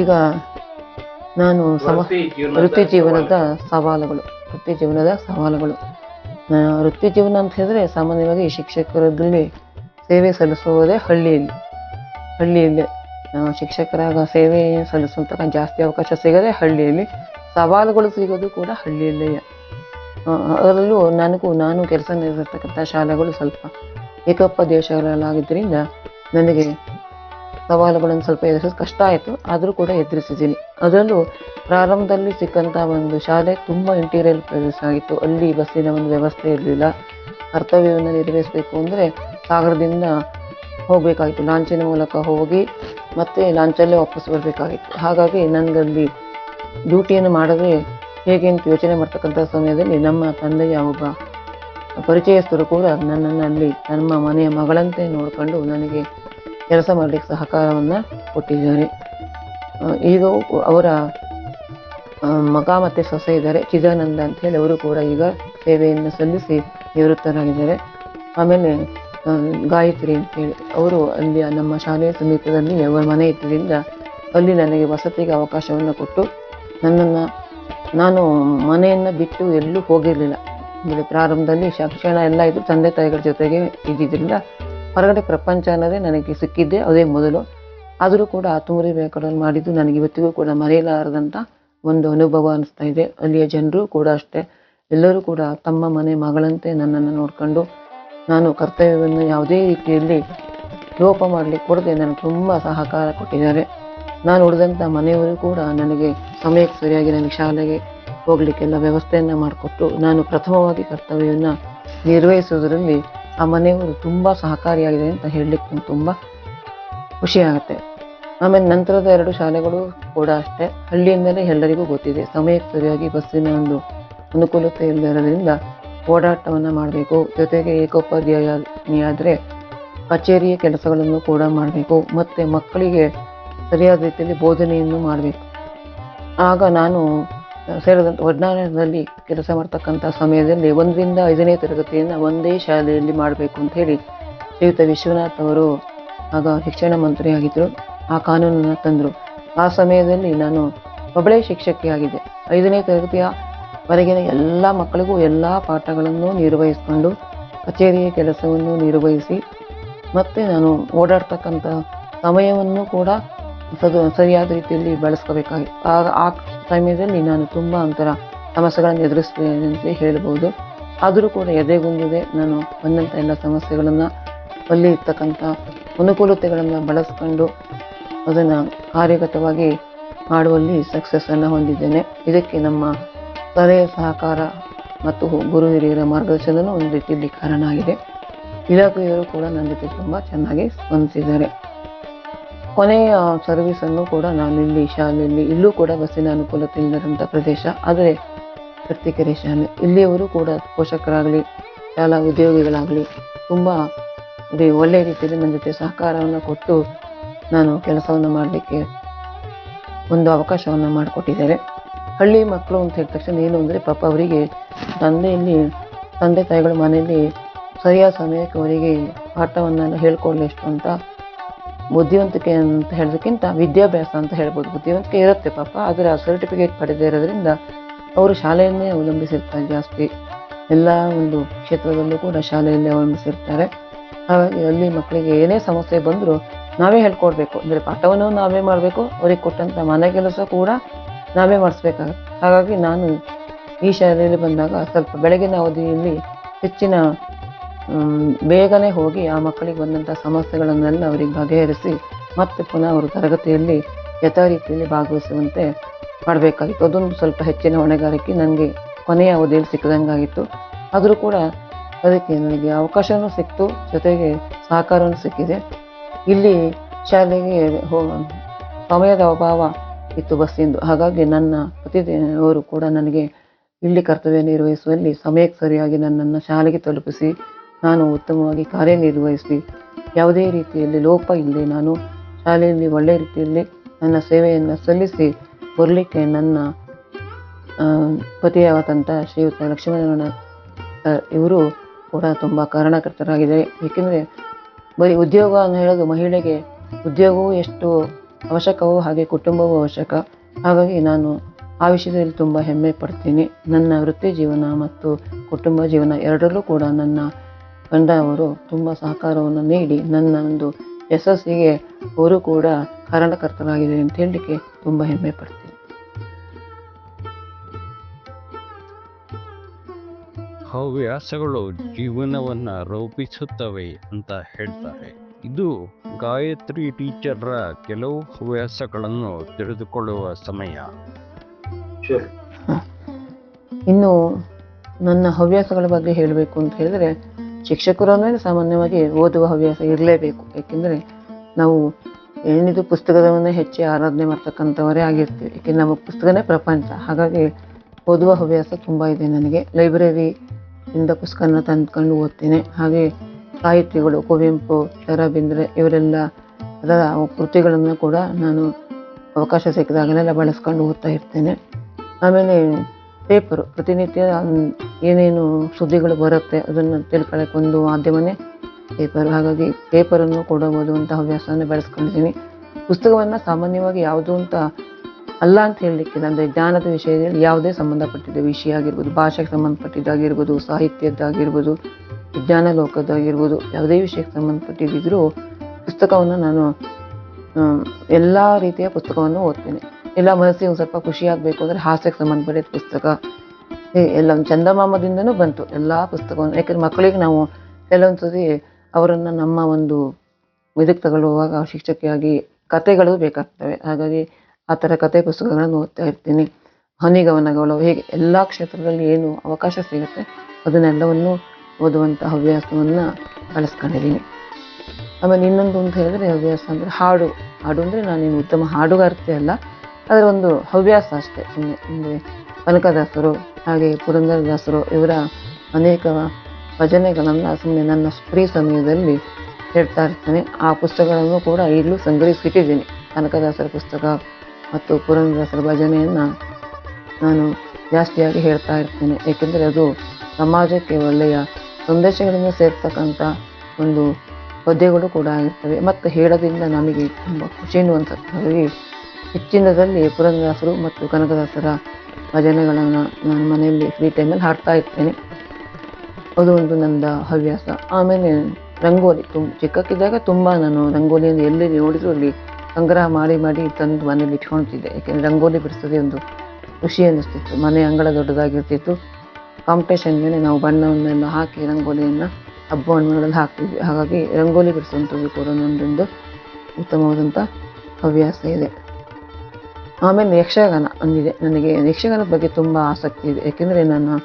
[SPEAKER 2] ಈಗ ನಾನು ಸಮ ವೃತ್ತಿ ಜೀವನದ ಸವಾಲುಗಳು. ವೃತ್ತಿ ಜೀವನದ ಸವಾಲುಗಳು. ವೃತ್ತಿ ಜೀವನ ಅಂತ ಹೇಳಿದ್ರೆ ಸಾಮಾನ್ಯವಾಗಿ ಶಿಕ್ಷಕರಲ್ಲಿ ಸೇವೆ ಸಲ್ಲಿಸುವುದೇ ಹಳ್ಳಿಯಲ್ಲಿ. ಹಳ್ಳಿಯಲ್ಲಿ ಶಿಕ್ಷಕರಾಗ ಸೇವೆ ಸಲ್ಲಿಸುವಂತ ಜಾಸ್ತಿ ಅವಕಾಶ ಸಿಗದೆ ಹಳ್ಳಿಯಲ್ಲಿ ಸವಾಲುಗಳು ಸಿಗೋದು ಕೂಡ ಹಳ್ಳಿಯಲ್ಲೇ ಅದರಲ್ಲೂ ನನಗೂ ನಾನು ಕೆಲಸ ನಿರ್ವಹಿಸ್ತಕ್ಕಂಥ ಶಾಲೆಗಳು ಸ್ವಲ್ಪ ಏಕೋಪದೇಶಗಳಾಗಿದ್ದರಿಂದ ನನಗೆ ಸವಾಲುಗಳನ್ನು ಸ್ವಲ್ಪ ಎದುರಿಸೋದು ಕಷ್ಟ ಆಯಿತು. ಆದರೂ ಕೂಡ ಎದುರಿಸಿದ್ದೀನಿ. ಅದರಲ್ಲೂ ಪ್ರಾರಂಭದಲ್ಲಿ ಸಿಕ್ಕಂಥ ಒಂದು ಶಾಲೆ ತುಂಬ ಇಂಟೀರಿಯರ್ ಪ್ರದೇಶ ಆಗಿತ್ತು. ಅಲ್ಲಿ ಬಸ್ಸಿನ ಒಂದು ವ್ಯವಸ್ಥೆ ಇರಲಿಲ್ಲ. ಕರ್ತವ್ಯವನ್ನು ನಿರ್ವಹಿಸಬೇಕು ಅಂದರೆ ಸಾಗರದಿಂದ ಹೋಗಬೇಕಾಗಿತ್ತು. ಲಾಂಚಿನ ಮೂಲಕ ಹೋಗಿ ಮತ್ತೆ ಲಾಂಚಲ್ಲೇ ವಾಪಸ್ ಬರಬೇಕಾಗಿತ್ತು. ಹಾಗಾಗಿ ನನಗಲ್ಲಿ ಡ್ಯೂಟಿಯನ್ನು ಮಾಡದೆ ಹೇಗೆ ಅಂತ ಯೋಚನೆ ಮಾಡ್ತಕ್ಕಂಥ ಸಮಯದಲ್ಲಿ ನಮ್ಮ ತಂದೆಯ ಒಬ್ಬ ಪರಿಚಯಸ್ಥರು ಕೂಡ ನನ್ನನ್ನು ಅಲ್ಲಿ ನಮ್ಮ ಮನೆಯ ಮಗಳಂತೆ ನೋಡಿಕೊಂಡು ನನಗೆ ಕೆಲಸ ಮಾಡಲಿಕ್ಕೆ ಸಹಕಾರವನ್ನು ಕೊಟ್ಟಿದ್ದಾರೆ. ಈಗ ಅವರ ಮಗ ಮತ್ತು ಸೊಸೆ ಇದ್ದಾರೆ. ಚಿದಾನಂದ ಅಂತ ಹೇಳಿ ಅವರು ಕೂಡ ಈಗ ಸೇವೆಯನ್ನು ಸಲ್ಲಿಸಿ ನಿವೃತ್ತರಾಗಿದ್ದಾರೆ. ಆಮೇಲೆ ಗಾಯತ್ರಿ ಅಂತೇಳಿ ಅವರು ಅಲ್ಲಿ ನಮ್ಮ ಶಾಲೆಯ ಸಮೀಪದಲ್ಲಿ ಅವರ ಮನೆ ಇದ್ದರಿಂದ ಅಲ್ಲಿ ನನಗೆ ವಸತಿಗೆ ಅವಕಾಶವನ್ನು ಕೊಟ್ಟು ನನ್ನನ್ನು, ನಾನು ಮನೆಯನ್ನು ಬಿಟ್ಟು ಎಲ್ಲೂ ಹೋಗಿರಲಿಲ್ಲ. ಅಂದರೆ ಪ್ರಾರಂಭದಲ್ಲಿ ಶಿಕ್ಷಣ ಎಲ್ಲ ಇದ್ದು ತಂದೆ ತಾಯಿಗಳ ಜೊತೆಗೆ ಇದ್ದಿದ್ದರಿಂದ ಹೊರಗಡೆ ಪ್ರಪಂಚ ಅನ್ನೋದೇ ನನಗೆ ಸಿಕ್ಕಿದ್ದೆ ಅದೇ ಮೊದಲು. ಆದರೂ ಕೂಡ ತುಮರಿ ವ್ಯಾಕರಣ ಮಾಡಿದ್ದು ನನಗೆ ಇವತ್ತಿಗೂ ಕೂಡ ಮರೆಯಲಾರದಂಥ ಒಂದು ಅನುಭವ ಅನಿಸ್ತಾ ಇದೆ. ಅಲ್ಲಿಯ ಜನರು ಕೂಡ ಅಷ್ಟೇ. ಎಲ್ಲರೂ ಕೂಡ ತಮ್ಮ ಮನೆ ಮಗಳಂತೆ ನನ್ನನ್ನು ನೋಡಿಕೊಂಡು ನಾನು ಕರ್ತವ್ಯವನ್ನು ಯಾವುದೇ ರೀತಿಯಲ್ಲಿ ಲೋಪ ಮಾಡಲಿಕ್ಕೆ ಕೊಡದೆ ನನಗೆ ತುಂಬ ಸಹಕಾರ ಕೊಟ್ಟಿದ್ದಾರೆ. ನಾನು ಉಳಿದಂಥ ಮನೆಯವರು ಕೂಡ ನನಗೆ ಸಮಯಕ್ಕೆ ಸರಿಯಾಗಿ ನನಗೆ ಶಾಲೆಗೆ ಹೋಗಲಿಕ್ಕೆಲ್ಲ ವ್ಯವಸ್ಥೆಯನ್ನು ಮಾಡಿಕೊಟ್ಟು ನಾನು ಪ್ರಥಮವಾಗಿ ಕರ್ತವ್ಯವನ್ನು ನಿರ್ವಹಿಸೋದರಲ್ಲಿ ಆ ಮನೆಯವರು ತುಂಬ ಸಹಕಾರಿಯಾಗಿದೆ ಅಂತ ಹೇಳಲಿಕ್ಕೆ ತುಂಬ ಖುಷಿಯಾಗುತ್ತೆ ಆಮೇಲೆ ನಂತರದ ಎರಡು ಶಾಲೆಗಳು ಕೂಡ ಅಷ್ಟೇ. ಹಳ್ಳಿಯಿಂದಲೇ ಎಲ್ಲರಿಗೂ ಗೊತ್ತಿದೆ. ಸಮಯಕ್ಕೆ ಸರಿಯಾಗಿ ಬಸ್ಸಿನ ಒಂದು ಅನುಕೂಲತೆ ಇಲ್ಲದಿರೋದ್ರಿಂದ ಓಡಾಟವನ್ನು ಮಾಡಬೇಕು. ಜೊತೆಗೆ ಏಕೋಪಾಧ್ಯಾಯನಿಯಾದರೆ ಕಚೇರಿಯ ಕೆಲಸಗಳನ್ನು ಕೂಡ ಮಾಡಬೇಕು. ಮತ್ತು ಮಕ್ಕಳಿಗೆ ಸರಿಯಾದ ರೀತಿಯಲ್ಲಿ ಬೋಧನೆಯನ್ನು ಮಾಡಬೇಕು. ಆಗ ನಾನು ಸೇರಿದಂಥ ವಡ್ನಾರದಲ್ಲಿ ಕೆಲಸ ಮಾಡ್ತಕ್ಕಂಥ ಸಮಯದಲ್ಲಿ ಒಂದರಿಂದ ಐದನೇ ತರಗತಿಯನ್ನು ಒಂದೇ ಶಾಲೆಯಲ್ಲಿ ಮಾಡಬೇಕು ಅಂತ ಹೇಳಿ ಶ್ರೀಯುತ ವಿಶ್ವನಾಥ್ ಅವರು ಆಗ ಶಿಕ್ಷಣ ಮಂತ್ರಿಯಾಗಿದ್ದರು ಆ ಕಾನೂನನ್ನು ತಂದರು. ಆ ಸಮಯದಲ್ಲಿ ನಾನು ಒಬ್ಬಳೇ ಶಿಕ್ಷಕಿಯಾಗಿದ್ದೆ ಐದನೇ ತರಗತಿಯ ವರೆಗಿನ ಎಲ್ಲ ಮಕ್ಕಳಿಗೂ ಎಲ್ಲ ಪಾಠಗಳನ್ನು ನಿರ್ವಹಿಸಿಕೊಂಡು ಕಚೇರಿಯ ಕೆಲಸವನ್ನು ನಿರ್ವಹಿಸಿ ಮತ್ತು ನಾನು ಓಡಾಡ್ತಕ್ಕಂಥ ಸಮಯವನ್ನು ಕೂಡ ಸದು ಸರಿಯಾದ ರೀತಿಯಲ್ಲಿ ಬಳಸ್ಕೋಬೇಕಾಗಿತ್ತು ಆಗ ಆ ಸಮಯದಲ್ಲಿ ನಾನು ತುಂಬ ಒಂಥರ ಸಮಸ್ಯೆಗಳನ್ನು ಎದುರಿಸ್ತೇನೆ ಅಂತ ಹೇಳ್ಬೋದು. ಆದರೂ ಕೂಡ ಎದೆಗುಂದಿದೆ ನಾನು ಬಂದಂಥ ಎಲ್ಲ ಸಮಸ್ಯೆಗಳನ್ನು ಅಲ್ಲಿ ಇರ್ತಕ್ಕಂಥ ಅನುಕೂಲತೆಗಳನ್ನು ಬಳಸ್ಕೊಂಡು ಅದನ್ನು ಕಾರ್ಯಗತವಾಗಿ ಮಾಡುವಲ್ಲಿ ಸಕ್ಸಸ್ಸನ್ನು ಹೊಂದಿದ್ದೇನೆ. ಇದಕ್ಕೆ ನಮ್ಮ ಸಲಹೆ ಸಹಕಾರ ಮತ್ತು ಗುರು ಹಿರಿಯರ ಮಾರ್ಗದರ್ಶನವೂ ಒಂದು ರೀತಿಯಲ್ಲಿ ಕಾರಣ ಆಗಿದೆ. ಇಲಾಖೆಯವರು ಕೂಡ ನನ್ನ ಜೊತೆ ತುಂಬ ಚೆನ್ನಾಗಿ ಸ್ಪಂದಿಸಿದ್ದಾರೆ. ಕೊನೆಯ ಸರ್ವಿಸನ್ನು ಕೂಡ ನಾನು ಇಲ್ಲಿ, ಶಾಲೆಯಲ್ಲಿ ಇಲ್ಲೂ ಕೂಡ ಬಸ್ಸಿನ ಅನುಕೂಲತೆ ಇಲ್ಲದಂಥ ಪ್ರದೇಶ. ಆದರೆ ಕರ್ತಿಕೆರೆ ಶಾಲೆ ಇಲ್ಲಿಯವರು ಕೂಡ ಪೋಷಕರಾಗಲಿ, ಶಾಲಾ ಉದ್ಯೋಗಿಗಳಾಗಲಿ ತುಂಬ ಒಳ್ಳೆಯ ರೀತಿಯಲ್ಲಿ ನನ್ನ ಜೊತೆ ಸಹಕಾರವನ್ನು ಕೊಟ್ಟು ನಾನು ಕೆಲಸವನ್ನು ಮಾಡಲಿಕ್ಕೆ ಒಂದು ಅವಕಾಶವನ್ನು ಮಾಡಿಕೊಟ್ಟಿದ್ದಾರೆ. ಹಳ್ಳಿ ಮಕ್ಕಳು ಅಂತ ಹೇಳಿದ ತಕ್ಷಣ ಏನು ಅಂದರೆ ಪಾಪ ಅವರಿಗೆ ತಂದೆಯಲ್ಲಿ, ತಂದೆ ತಾಯಿಗಳು ಮನೆಯಲ್ಲಿ ಸರಿಯಾದ ಸಮಯಕ್ಕೆ ಅವರಿಗೆ ಪಾಠವನ್ನು ಹೇಳ್ಕೊಳ್ಳಿ ಎಷ್ಟು ಅಂತ ಬುದ್ಧಿವಂತಿಕೆ ಅಂತ ಹೇಳೋದಕ್ಕಿಂತ ವಿದ್ಯಾಭ್ಯಾಸ ಅಂತ ಹೇಳ್ಬೋದು. ಬುದ್ಧಿವಂತಿಕೆ ಇರುತ್ತೆ ಪಾಪ, ಆದರೆ ಆ ಸರ್ಟಿಫಿಕೇಟ್ ಪಡೆದೇ ಇರೋದ್ರಿಂದ ಅವರು ಶಾಲೆಯನ್ನೇ ಅವಲಂಬಿಸಿರ್ತಾರೆ ಜಾಸ್ತಿ. ಎಲ್ಲ ಒಂದು ಕ್ಷೇತ್ರದಲ್ಲೂ ಕೂಡ ಶಾಲೆಯಲ್ಲೇ ಅವಲಂಬಿಸಿರ್ತಾರೆ. ಹಾಗಾಗಿ ಅಲ್ಲಿ ಮಕ್ಕಳಿಗೆ ಏನೇ ಸಮಸ್ಯೆ ಬಂದರೂ ನಾವೇ ಹೇಳ್ಕೊಡ್ಬೇಕು. ಅಂದರೆ ಪಾಠವನ್ನು ನಾವೇ ಮಾಡಬೇಕು, ಅವ್ರಿಗೆ ಕೊಟ್ಟಂಥ ಮನೆ ಕೆಲಸ ಕೂಡ ನಾವೇ ಮಾಡಿಸ್ಬೇಕಾಗುತ್ತೆ. ಹಾಗಾಗಿ ನಾನು ಈ ಶಾಲೆಯಲ್ಲಿ ಬಂದಾಗ ಸ್ವಲ್ಪ ಬೆಳಗಿನ ಅವಧಿಯಲ್ಲಿ ಹೆಚ್ಚಿನ ಬೇಗನೆ ಹೋಗಿ ಆ ಮಕ್ಕಳಿಗೆ ಬಂದಂಥ ಸಮಸ್ಯೆಗಳನ್ನೆಲ್ಲ ಅವರಿಗೆ ಬಗೆಹರಿಸಿ ಮತ್ತೆ ಪುನಃ ಅವರು ತರಗತಿಯಲ್ಲಿ ಯಥಾ ರೀತಿಯಲ್ಲಿ ಭಾಗವಹಿಸುವಂತೆ ಮಾಡಬೇಕಾಗಿತ್ತು. ಅದೊಂದು ಸ್ವಲ್ಪ ಹೆಚ್ಚಿನ ಹೊಣೆಗಾರಿಕೆ ನನಗೆ ಕೊನೆಯ ಅವಧಿಯಲ್ಲಿ ಸಿಕ್ಕದಂಗಾಗಿತ್ತು. ಆದರೂ ಕೂಡ ಅದಕ್ಕೆ ನನಗೆ ಅವಕಾಶವೂ ಸಿಕ್ತು, ಜೊತೆಗೆ ಸಹಕಾರವೂ ಸಿಕ್ಕಿದೆ. ಇಲ್ಲಿ ಶಾಲೆಗೆ ಹೋ, ಸಮಯದ ಅಭಾವ ಇತ್ತು ಬಸ್ಸಿಂದು ಹಾಗಾಗಿ ನನ್ನ ಅವರು ಕೂಡ ನನಗೆ ಇಲ್ಲಿ ಕರ್ತವ್ಯ ನಿರ್ವಹಿಸುವಲ್ಲಿ ಸಮಯಕ್ಕೆ ಸರಿಯಾಗಿ ನನ್ನನ್ನು ಶಾಲೆಗೆ ತಲುಪಿಸಿ ನಾನು ಉತ್ತಮವಾಗಿ ಕಾರ್ಯನಿರ್ವಹಿಸಿ ಯಾವುದೇ ರೀತಿಯಲ್ಲಿ ಲೋಪ ಇಲ್ಲದೆ ನಾನು ಶಾಲೆಯಲ್ಲಿ ಒಳ್ಳೆಯ ರೀತಿಯಲ್ಲಿ ನನ್ನ ಸೇವೆಯನ್ನು ಸಲ್ಲಿಸಿ ಬರಲಿಕ್ಕೆ ನನ್ನ ಪತಿಯಾದಂಥ ಶ್ರೀಯುತ ಲಕ್ಷ್ಮೀನಾರಾಯಣ ಇವರು ಕೂಡ ತುಂಬ ಕಾರಣಕರ್ತರಾಗಿದ್ದಾರೆ. ಏಕೆಂದರೆ ಬರೀ ಉದ್ಯೋಗ ಅಂತ ಹೇಳೋದು ಮಹಿಳೆಗೆ ಉದ್ಯೋಗವೂ ಎಷ್ಟು ಅವಶ್ಯಕವೋ ಹಾಗೆ ಕುಟುಂಬವೂ ಅವಶ್ಯಕ. ಹಾಗಾಗಿ ನಾನು ಆ ವಿಷಯದಲ್ಲಿ ತುಂಬ ಹೆಮ್ಮೆ ಪಡ್ತೀನಿ. ನನ್ನ ವೃತ್ತಿ ಜೀವನ ಮತ್ತು ಕುಟುಂಬ ಜೀವನ ಎರಡರಲ್ಲೂ ಕೂಡ ನನ್ನ ಗಂಡ ಅವರು ತುಂಬ ಸಹಕಾರವನ್ನು ನೀಡಿ ನನ್ನ ಒಂದು ಯಶಸ್ಸಿಗೆ ಅವರು ಕೂಡ ಕಾರಣಕರ್ತರಾಗಿದೆ ಅಂತ ಹೇಳಲಿಕ್ಕೆ ತುಂಬ ಹೆಮ್ಮೆ ಪಡ್ತೀನಿ.
[SPEAKER 1] ಹವ್ಯಾಸಗಳು ಜೀವನವನ್ನು ರೂಪಿಸುತ್ತವೆ ಅಂತ ಹೇಳ್ತಾರೆ. ಇದು ಗಾಯತ್ರಿ ಟೀಚರ್ರ ಕೆಲವು ಹವ್ಯಾಸಗಳನ್ನು ತಿಳಿದುಕೊಳ್ಳುವ ಸಮಯ.
[SPEAKER 2] ಇನ್ನು ನನ್ನ ಹವ್ಯಾಸಗಳ ಬಗ್ಗೆ ಹೇಳಬೇಕು ಅಂತ ಹೇಳಿದ್ರೆ ಶಿಕ್ಷಕರು ಅಂದರೆ ಸಾಮಾನ್ಯವಾಗಿ ಓದುವ ಹವ್ಯಾಸ ಇರಲೇಬೇಕು. ಏಕೆಂದರೆ ನಾವು ಏನಿದು ಪುಸ್ತಕದವನ್ನೇ ಹೆಚ್ಚು ಆರಾಧನೆ ಮಾಡ್ತಕ್ಕಂಥವರೇ ಆಗಿರ್ತೀವಿ. ಏಕೆಂದರೆ ನಮ್ಮ ಪುಸ್ತಕನೇ ಪ್ರಪಂಚ. ಹಾಗಾಗಿ ಓದುವ ಹವ್ಯಾಸ ತುಂಬ ಇದೆ ನನಗೆ. ಲೈಬ್ರರಿ ಇಂದ ಪುಸ್ತಕನ ತಂದ್ಕೊಂಡು ಓದ್ತೇನೆ. ಹಾಗೆ ಸಾಹಿತಿಗಳು ಕುವೆಂಪು ರಾ ಇವರೆಲ್ಲ ಅದರ ಕೃತಿಗಳನ್ನು ಕೂಡ ನಾನು ಅವಕಾಶ ಸಿಕ್ಕಿದಾಗಲೆಲ್ಲ ಬಳಸ್ಕೊಂಡು ಓದ್ತಾ ಇರ್ತೇನೆ. ಆಮೇಲೆ ಪೇಪರು. ಪ್ರತಿನಿತ್ಯ ಏನೇನು ಸುದ್ದಿಗಳು ಬರುತ್ತೆ ಅದನ್ನು ತಿಳ್ಕೊಳ್ಳೋಕೆ ಒಂದು ಮಾಧ್ಯಮನೇ ಪೇಪರ್. ಹಾಗಾಗಿ ಪೇಪರನ್ನು ಕೊಡಬಹುದು ಅಂತ ಹವ್ಯಾಸವನ್ನು ಬೆಳೆಸ್ಕೊಂಡಿದ್ದೀನಿ. ಪುಸ್ತಕವನ್ನು ಸಾಮಾನ್ಯವಾಗಿ ಯಾವುದು ಅಂತ ಅಲ್ಲ ಅಂತ ಹೇಳಲಿಕ್ಕೆ ಅಂದರೆ ಜ್ಞಾನದ ವಿಷಯದಲ್ಲಿ ಯಾವುದೇ ಸಂಬಂಧಪಟ್ಟಿದ್ದ ವಿಷಯ ಆಗಿರ್ಬೋದು, ಭಾಷೆಗೆ ಸಂಬಂಧಪಟ್ಟಿದ್ದಾಗಿರ್ಬೋದು ಸಾಹಿತ್ಯದ್ದಾಗಿರ್ಬೋದು ವಿಜ್ಞಾನ ಲೋಕದ್ದಾಗಿರ್ಬೋದು ಯಾವುದೇ ವಿಷಯಕ್ಕೆ ಸಂಬಂಧಪಟ್ಟಿದ್ದರೂ ಪುಸ್ತಕವನ್ನು ನಾನು ಎಲ್ಲ ರೀತಿಯ ಪುಸ್ತಕವನ್ನು ಓದ್ತೇನೆ. ಎಲ್ಲ ಮನಸ್ಸಿಗೆ ಸ್ವಲ್ಪ ಖುಷಿ ಆಗಬೇಕು ಅಂದರೆ ಹಾಸ್ಯಕ್ಕೆ ಸಂಬಂಧಪಟ್ಟ ಪುಸ್ತಕ. ಎಲ್ಲ ಚಂದಮಾಮದಿಂದನೂ ಬಂತು, ಎಲ್ಲ ಪುಸ್ತಕವನ್ನು. ಯಾಕಂದ್ರೆ ಮಕ್ಕಳಿಗೆ ನಾವು ಕೆಲವೊಂದು ಸತಿ ಅವರನ್ನು ನಮ್ಮ ಒಂದು ಇದಕ್ಕೆ ತಗೊಳ್ಳುವಾಗ ಶಿಕ್ಷಕಿಯಾಗಿ ಕತೆಗಳು ಬೇಕಾಗ್ತವೆ. ಹಾಗಾಗಿ ಆ ಥರ ಕತೆ ಪುಸ್ತಕಗಳನ್ನು ಓದ್ತಾ ಇರ್ತೀನಿ. ಹನಿಗವನಗಳು ಹೀಗೆ ಎಲ್ಲ ಕ್ಷೇತ್ರದಲ್ಲಿ ಏನು ಅವಕಾಶ ಸಿಗುತ್ತೆ, ಅದನ್ನೆಲ್ಲವನ್ನು ಓದುವಂಥ ಹವ್ಯಾಸವನ್ನು ಬಳಸ್ಕೊಂಡಿದ್ದೀನಿ ಆಮೇಲೆ ಇನ್ನೊಂದು ಅಂತ ಹೇಳಿದ್ರೆ ಹವ್ಯಾಸ ಅಂದರೆ ಹಾಡು. ಹಾಡು ಅಂದರೆ ನಾನೇನು ಉತ್ತಮ ಹಾಡುಗಾರ್ತಿ ಅಲ್ಲ. ಅದರ ಒಂದು ಹವ್ಯಾಸ ಅಷ್ಟೇ. ಸುಮ್ಮನೆ ಅಂದರೆ ಕನಕದಾಸರು ಹಾಗೆ ಪುರಂದರದಾಸರು ಇವರ ಅನೇಕ ಭಜನೆಗಳನ್ನು ಸುಮ್ಮನೆ ನನ್ನ ಫ್ರೀ ಸಮಯದಲ್ಲಿ ಹೇಳ್ತಾ ಇರ್ತೇನೆ. ಆ ಪುಸ್ತಕಗಳನ್ನು ಕೂಡ ಈಗಲೂ ಸಂಗ್ರಹಿಸಿಟ್ಟಿದ್ದೀನಿ. ಕನಕದಾಸರ ಪುಸ್ತಕ ಮತ್ತು ಪುರಂದರದಾಸರ ಭಜನೆಯನ್ನು ನಾನು ಜಾಸ್ತಿಯಾಗಿ ಹೇಳ್ತಾ ಇರ್ತೇನೆ. ಏಕೆಂದರೆ ಅದು ಸಮಾಜಕ್ಕೆ ಒಳ್ಳೆಯ ಸಂದೇಶಗಳನ್ನು ಸೇರ್ತಕ್ಕಂಥ ಒಂದು ಪದ್ಯಗಳು ಕೂಡ ಆಗಿರ್ತವೆ. ಮತ್ತು ಹೇಳೋದ್ರಿಂದ ನಮಗೆ ತುಂಬ ಖುಷಿ ಅನ್ಸುತ್ತೆ ಹೆಚ್ಚಿನದಲ್ಲಿ ಪುರಂದದಾಸರು ಮತ್ತು ಕನಕದಾಸರ ಭಜನೆಗಳನ್ನು ನಾನು ಮನೆಯಲ್ಲಿ ಫ್ರೀ ಟೈಮಲ್ಲಿ ಹಾಡ್ತಾ ಇರ್ತೇನೆ. ಅದು ಒಂದು ನನ್ನ ಹವ್ಯಾಸ. ಆಮೇಲೆ ರಂಗೋಲಿ ತುಂಬ ಚಿಕ್ಕಕ್ಕಿದ್ದಾಗ ತುಂಬ ನಾನು ರಂಗೋಲಿಯನ್ನು ಎಲ್ಲಿ ನೋಡಿದ್ರು ಅಲ್ಲಿ ಸಂಗ್ರಹ ಮಾಡಿ ಮಾಡಿ ತಂದು ಮನೇಲಿ ಇಟ್ಕೊಳ್ತಿದ್ದೆ. ಯಾಕೆಂದರೆ ರಂಗೋಲಿ ಬಿಡಿಸೋದೇ ಒಂದು ಖುಷಿ ಅನ್ನಿಸ್ತಿತ್ತು. ಮನೆ ಅಂಗಳ ದೊಡ್ಡದಾಗಿರ್ತಿತ್ತು. ಕಾಂಪಿಟೇಷನ್ ಮೇಲೆ ನಾವು ಬಣ್ಣವನ್ನೆಲ್ಲ ಹಾಕಿ ರಂಗೋಲಿಯನ್ನು ಹಬ್ಬ ಹಣ್ಣುಗಳಲ್ಲಿ ಹಾಕ್ತಿದ್ವಿ. ಹಾಗಾಗಿ ರಂಗೋಲಿ ಬಿಡಿಸುವಂಥದ್ದು ಕೂಡ ನನ್ನದೊಂದು ಉತ್ತಮವಾದಂಥ ಹವ್ಯಾಸ ಇದೆ. ಆಮೇಲೆ ಯಕ್ಷಗಾನ ಒಂದಿದೆ. ನನಗೆ ಯಕ್ಷಗಾನದ ಬಗ್ಗೆ ತುಂಬ ಆಸಕ್ತಿ ಇದೆ. ಯಾಕೆಂದರೆ ನನ್ನ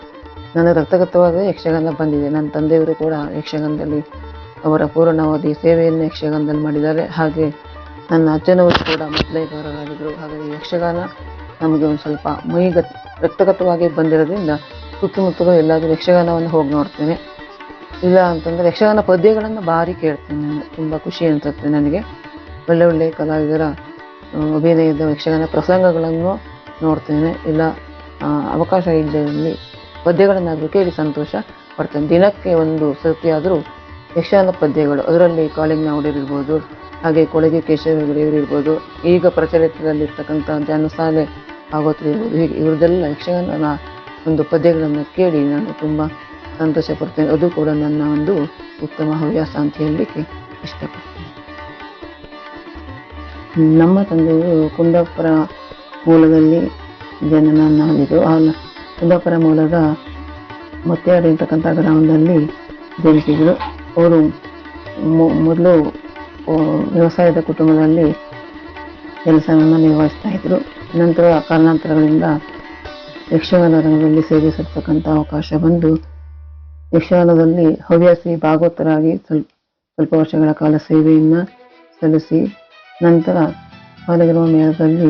[SPEAKER 2] ನನ್ನ ರಕ್ತಗತವಾದ ಯಕ್ಷಗಾನ ಬಂದಿದೆ. ನನ್ನ ತಂದೆಯವರು ಕೂಡ ಯಕ್ಷಗಾನದಲ್ಲಿ ಅವರ ಪೂರ್ಣಾವಧಿ ಸೇವೆಯನ್ನು ಯಕ್ಷಗಾನದಲ್ಲಿ ಮಾಡಿದ್ದಾರೆ. ಹಾಗೆ ನನ್ನ ಅಜ್ಜನವರು ಕೂಡ ಮೊದಲೇಗಾರರಾಗಿದ್ದರು ಹಾಗಾಗಿ ಯಕ್ಷಗಾನ ನಮಗೆ ಒಂದು ಸ್ವಲ್ಪ ಮೈಗತ್, ರಕ್ತಗತವಾಗಿ ಬಂದಿರೋದ್ರಿಂದ ಸುತ್ತಮುತ್ತಲು ಎಲ್ಲಾದರೂ ಯಕ್ಷಗಾನವನ್ನು ಹೋಗಿ ನೋಡ್ತೇನೆ. ಇಲ್ಲ ಅಂತಂದರೆ ಯಕ್ಷಗಾನ ಪದ್ಯಗಳನ್ನು ಭಾರಿ ಕೇಳ್ತೇನೆ ನಾನು. ತುಂಬ ಖುಷಿ ಅನಿಸುತ್ತೆ ನನಗೆ. ಒಳ್ಳೆ ಒಳ್ಳೆಯ ಕಲಾವಿದರ ಅಭಿನಯದ ಯಕ್ಷಗಾನ ಪ್ರಸಂಗಗಳನ್ನು ನೋಡ್ತೇನೆ. ಇಲ್ಲ ಅವಕಾಶ ಇದ್ದಲ್ಲಿ ಪದ್ಯಗಳನ್ನಾದರೂ ಕೇಳಿ ಸಂತೋಷ ಪಡ್ತೇನೆ. ದಿನಕ್ಕೆ ಒಂದು ಸತಿಯಾದರೂ ಯಕ್ಷಗಾನ ಪದ್ಯಗಳು, ಅದರಲ್ಲಿ ಕಾಳಿಂಗ ಇರ್ಬೋದು, ಹಾಗೆ ಕೊಳಗೆ ಕೇಶವ ಇರ್ಬೋದು, ಈಗ ಪ್ರಚಲಿತದಲ್ಲಿರ್ತಕ್ಕಂಥ ಜನಸಾಲೆ ಆಗೋತ್ರ ಇರ್ಬೋದು, ಹೀಗೆ ಇವ್ರದ್ದೆಲ್ಲ ಯಕ್ಷಗಾನ ಒಂದು ಪದ್ಯಗಳನ್ನು ಕೇಳಿ ನಾನು ತುಂಬ ಸಂತೋಷ ಪಡ್ತೇನೆ. ಅದು ಕೂಡ ನನ್ನ ಒಂದು ಉತ್ತಮ ಹವ್ಯಾಸ ಅಂತ ಹೇಳಲಿಕ್ಕೆ ಇಷ್ಟಪಡ್ತೇನೆ. ನಮ್ಮ ತಂದೆಯು ಕುಂದಾಪುರ ಮೂಲದಲ್ಲಿ ಜನನ ನಾಡಿದ್ದು. ಆ ಕುಂದಾಪುರ ಮೂಲದ ಮೊತ್ತೆಯಾಡಿ ಅಂತಕ್ಕಂಥ ಗ್ರಾಮದಲ್ಲಿ ಜನಿಸಿದರು. ಅವರು ಮೊದಲು ವ್ಯವಸಾಯದ ಕುಟುಂಬದಲ್ಲಿ ಕೆಲಸವನ್ನು ನಿರ್ವಹಿಸ್ತಾ ಇದ್ದರು ನಂತರ ಕಾರಣಾಂತರಗಳಿಂದ ಯಕ್ಷಗಾನ ಸೇವೆ ಸಲ್ಲಿಸತಕ್ಕಂಥ ಅವಕಾಶ ಬಂದು ಯಕ್ಷಗಾನದಲ್ಲಿ ಹವ್ಯಾಸಿ ಭಾಗವತರಾಗಿ ಸ್ವಲ್ಪ ಸ್ವಲ್ಪ ವರ್ಷಗಳ ಕಾಲ ಸೇವೆಯನ್ನು ಸಲ್ಲಿಸಿ ನಂತರ ಹೊರಗಿರುವ ಮೇಳದಲ್ಲಿ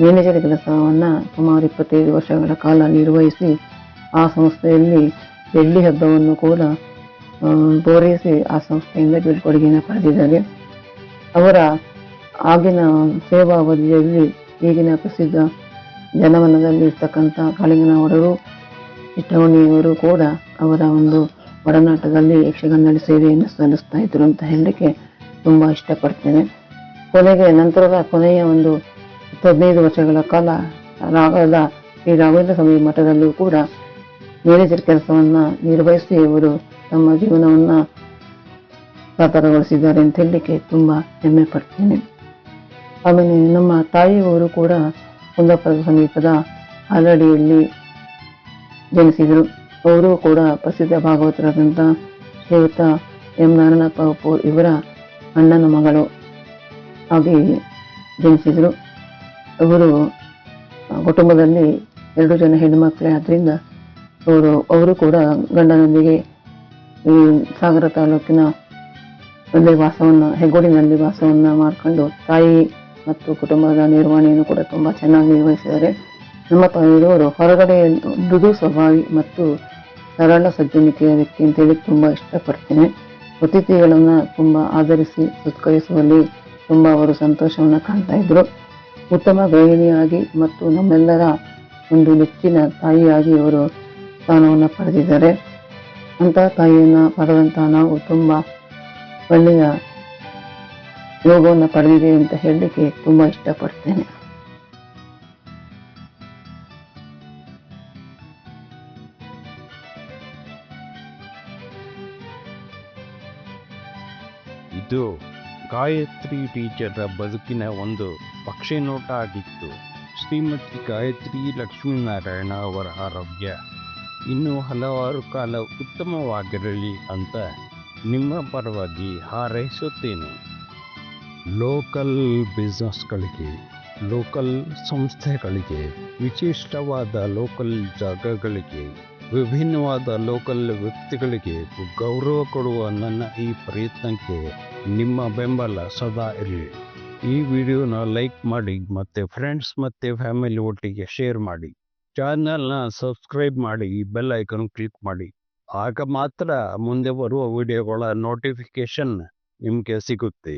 [SPEAKER 2] ಮ್ಯಾನೇಜರ್ ಕೆಲಸವನ್ನು ಸುಮಾರು ಇಪ್ಪತ್ತೈದು ವರ್ಷಗಳ ಕಾಲ ನಿರ್ವಹಿಸಿ ಆ ಸಂಸ್ಥೆಯಲ್ಲಿ ಬೆಳ್ಳಿ ಹಬ್ಬವನ್ನು ಕೂಡ ಪೂರೈಸಿ ಆ ಸಂಸ್ಥೆಯಿಂದ ಬೀಳ್ಕೊಡುಗೆಯನ್ನು ಪಡೆದಿದ್ದಾರೆ. ಅವರ ಆಗಿನ ಸೇವಾ ಅವಧಿಯಲ್ಲಿ ಈಗಿನ ಪ್ರಸಿದ್ಧ ಜನವನದಲ್ಲಿ ಇರ್ತಕ್ಕಂಥ ಕಾಳಿಂಗನವರರು ಚಿಟ್ಟವಣಿಯವರು ಕೂಡ ಅವರ ಒಂದು ಒಡನಾಟದಲ್ಲಿ ಯಕ್ಷಗಾನದಲ್ಲಿ ಸೇವೆಯನ್ನು ಸಲ್ಲಿಸ್ತಾ ಇದ್ರು ಅಂತ ಹೇಳಲಿಕ್ಕೆ ತುಂಬ ಇಷ್ಟಪಡ್ತೇನೆ. ಕೊನೆಗೆ ನಂತರದ ಕೊನೆಯ ಒಂದು ಹದಿನೈದು ವರ್ಷಗಳ ಕಾಲ ರಾಘವದ ಈ ರಾಘವೇಂದ್ರ ಸ್ವಾಮಿ ಮಠದಲ್ಲೂ ಕೂಡ ಮ್ಯಾನೇಜರ್ ಕೆಲಸವನ್ನು ನಿರ್ವಹಿಸಿ ಅವರು ತಮ್ಮ ಜೀವನವನ್ನು ಸಾಕಾರಗೊಳಿಸಿದ್ದಾರೆ ಅಂತ ಹೇಳಲಿಕ್ಕೆ ತುಂಬ ಹೆಮ್ಮೆ ಪಡ್ತೇನೆ. ಆಮೇಲೆ ನಮ್ಮ ತಾಯಿಯವರು ಕೂಡ ಕುಂದಾಪುರದ ಸಮೀಪದ ಹಾಲಡಿಯಲ್ಲಿ ಜನಿಸಿದರು. ಅವರು ಕೂಡ ಪ್ರಸಿದ್ಧ ಭಾಗವತರಾದಂಥ ಶ್ರೀಯುತ ಎಂ ನಾರಾಯಣಪ್ಪ ಇವರ ಅಣ್ಣನ ಮಗಳು. ಹಾಗೆ ಜನಿಸಿದರು. ಅವರು ಕುಟುಂಬದಲ್ಲಿ ಎರಡು ಜನ ಹೆಣ್ಣುಮಕ್ಕಳೇ ಆದ್ದರಿಂದ ಅವರು ಅವರು ಕೂಡ ಗಂಡನೊಂದಿಗೆ ಈ ಸಾಗರ ತಾಲೂಕಿನ ಅಲ್ಲಿ ವಾಸವನ್ನು, ಹೆಗ್ಗೋಡಿನಲ್ಲಿ ವಾಸವನ್ನು ಮಾಡಿಕೊಂಡು ತಾಯಿ ಮತ್ತು ಕುಟುಂಬದ ನಿರ್ವಹಣೆಯನ್ನು ಕೂಡ ತುಂಬ ಚೆನ್ನಾಗಿ ನಿರ್ವಹಿಸಿದ್ದಾರೆ. ನಮ್ಮ ತಾಯಿಯವರು ಹೊರಗಡೆ ಮೃದು ಸ್ವಭಾವಿ ಮತ್ತು ಸರಳ ಸಜ್ಜನಿಕೆಯ ವ್ಯಕ್ತಿ ಅಂತೇಳಿ ತುಂಬ ಇಷ್ಟಪಡ್ತೇನೆ. ಅತಿಥಿಗಳನ್ನು ತುಂಬ ಆಧರಿಸಿ ಸತ್ಕರಿಸುವಲ್ಲಿ ತುಂಬ ಅವರು ಸಂತೋಷವನ್ನು ಕಾಣ್ತಾ ಇದ್ರು. ಉತ್ತಮ ಗೃಹಿಣಿಯಾಗಿ ಮತ್ತು ನಮ್ಮೆಲ್ಲರ ಒಂದು ನೆಚ್ಚಿನ ತಾಯಿಯಾಗಿ ಇವರು ಸ್ಥಾನವನ್ನು ಪಡೆದಿದ್ದಾರೆ. ಅಂತಹ ತಾಯಿಯನ್ನು ಪಡೆದಂತಹ ನಾವು ತುಂಬ ಒಳ್ಳೆಯ ಯೋಗವನ್ನು ಪಡೆದಿದೆ ಅಂತ ಹೇಳಲಿಕ್ಕೆ ತುಂಬ ಇಷ್ಟಪಡ್ತೇನೆ.
[SPEAKER 1] ಇದು ಗಾಯತ್ರಿ ಟೀಚರ್ರ ಬದುಕಿನ ಒಂದು ಪಕ್ಷಿ ನೋಟ ಆಗಿತ್ತು. ಶ್ರೀಮತಿ ಗಾಯತ್ರಿ ಲಕ್ಷ್ಮೀನಾರಾಯಣ ಅವರ ಆರೋಗ್ಯ ಇನ್ನೂ ಹಲವಾರು ಕಾಲ ಉತ್ತಮವಾಗಿರಲಿ ಅಂತ ನಿಮ್ಮ ಪರವಾಗಿ ಹಾರೈಸುತ್ತೇನೆ. ಲೋಕಲ್ ಬಿಸ್ನೆಸ್ಗಳಿಗೆ, ಲೋಕಲ್ ಸಂಸ್ಥೆಗಳಿಗೆ, ವಿಶಿಷ್ಟವಾದ ಲೋಕಲ್ ಜಾಗಗಳಿಗೆ, ವಿಭಿನ್ನವಾದ ಲೋಕಲ್ ವ್ಯಕ್ತಿಗಳಿಗೆ ಗೌರವ ಕೊಡುವ ನನ್ನ ಈ ಪ್ರಯತ್ನಕ್ಕೆ ನಿಮ್ಮ ಬೆಂಬಲ ಸದಾ ಇರಲಿ. ಈ ವಿಡಿಯೋನ ಲೈಕ್ ಮಾಡಿ ಮತ್ತು ಫ್ರೆಂಡ್ಸ್ ಮತ್ತು ಫ್ಯಾಮಿಲಿ ಒಟ್ಟಿಗೆ ಶೇರ್ ಮಾಡಿ. ಚಾನಲ್ನ ಸಬ್ಸ್ಕ್ರೈಬ್ ಮಾಡಿ ಈ ಬೆಲ್ ಐಕನ್ ಕ್ಲಿಕ್ ಮಾಡಿ. ಆಗ ಮಾತ್ರ ಮುಂದೆ ಬರುವ ವಿಡಿಯೋಗಳ ನೋಟಿಫಿಕೇಶನ್ ನಿಮಗೆ ಸಿಗುತ್ತೆ.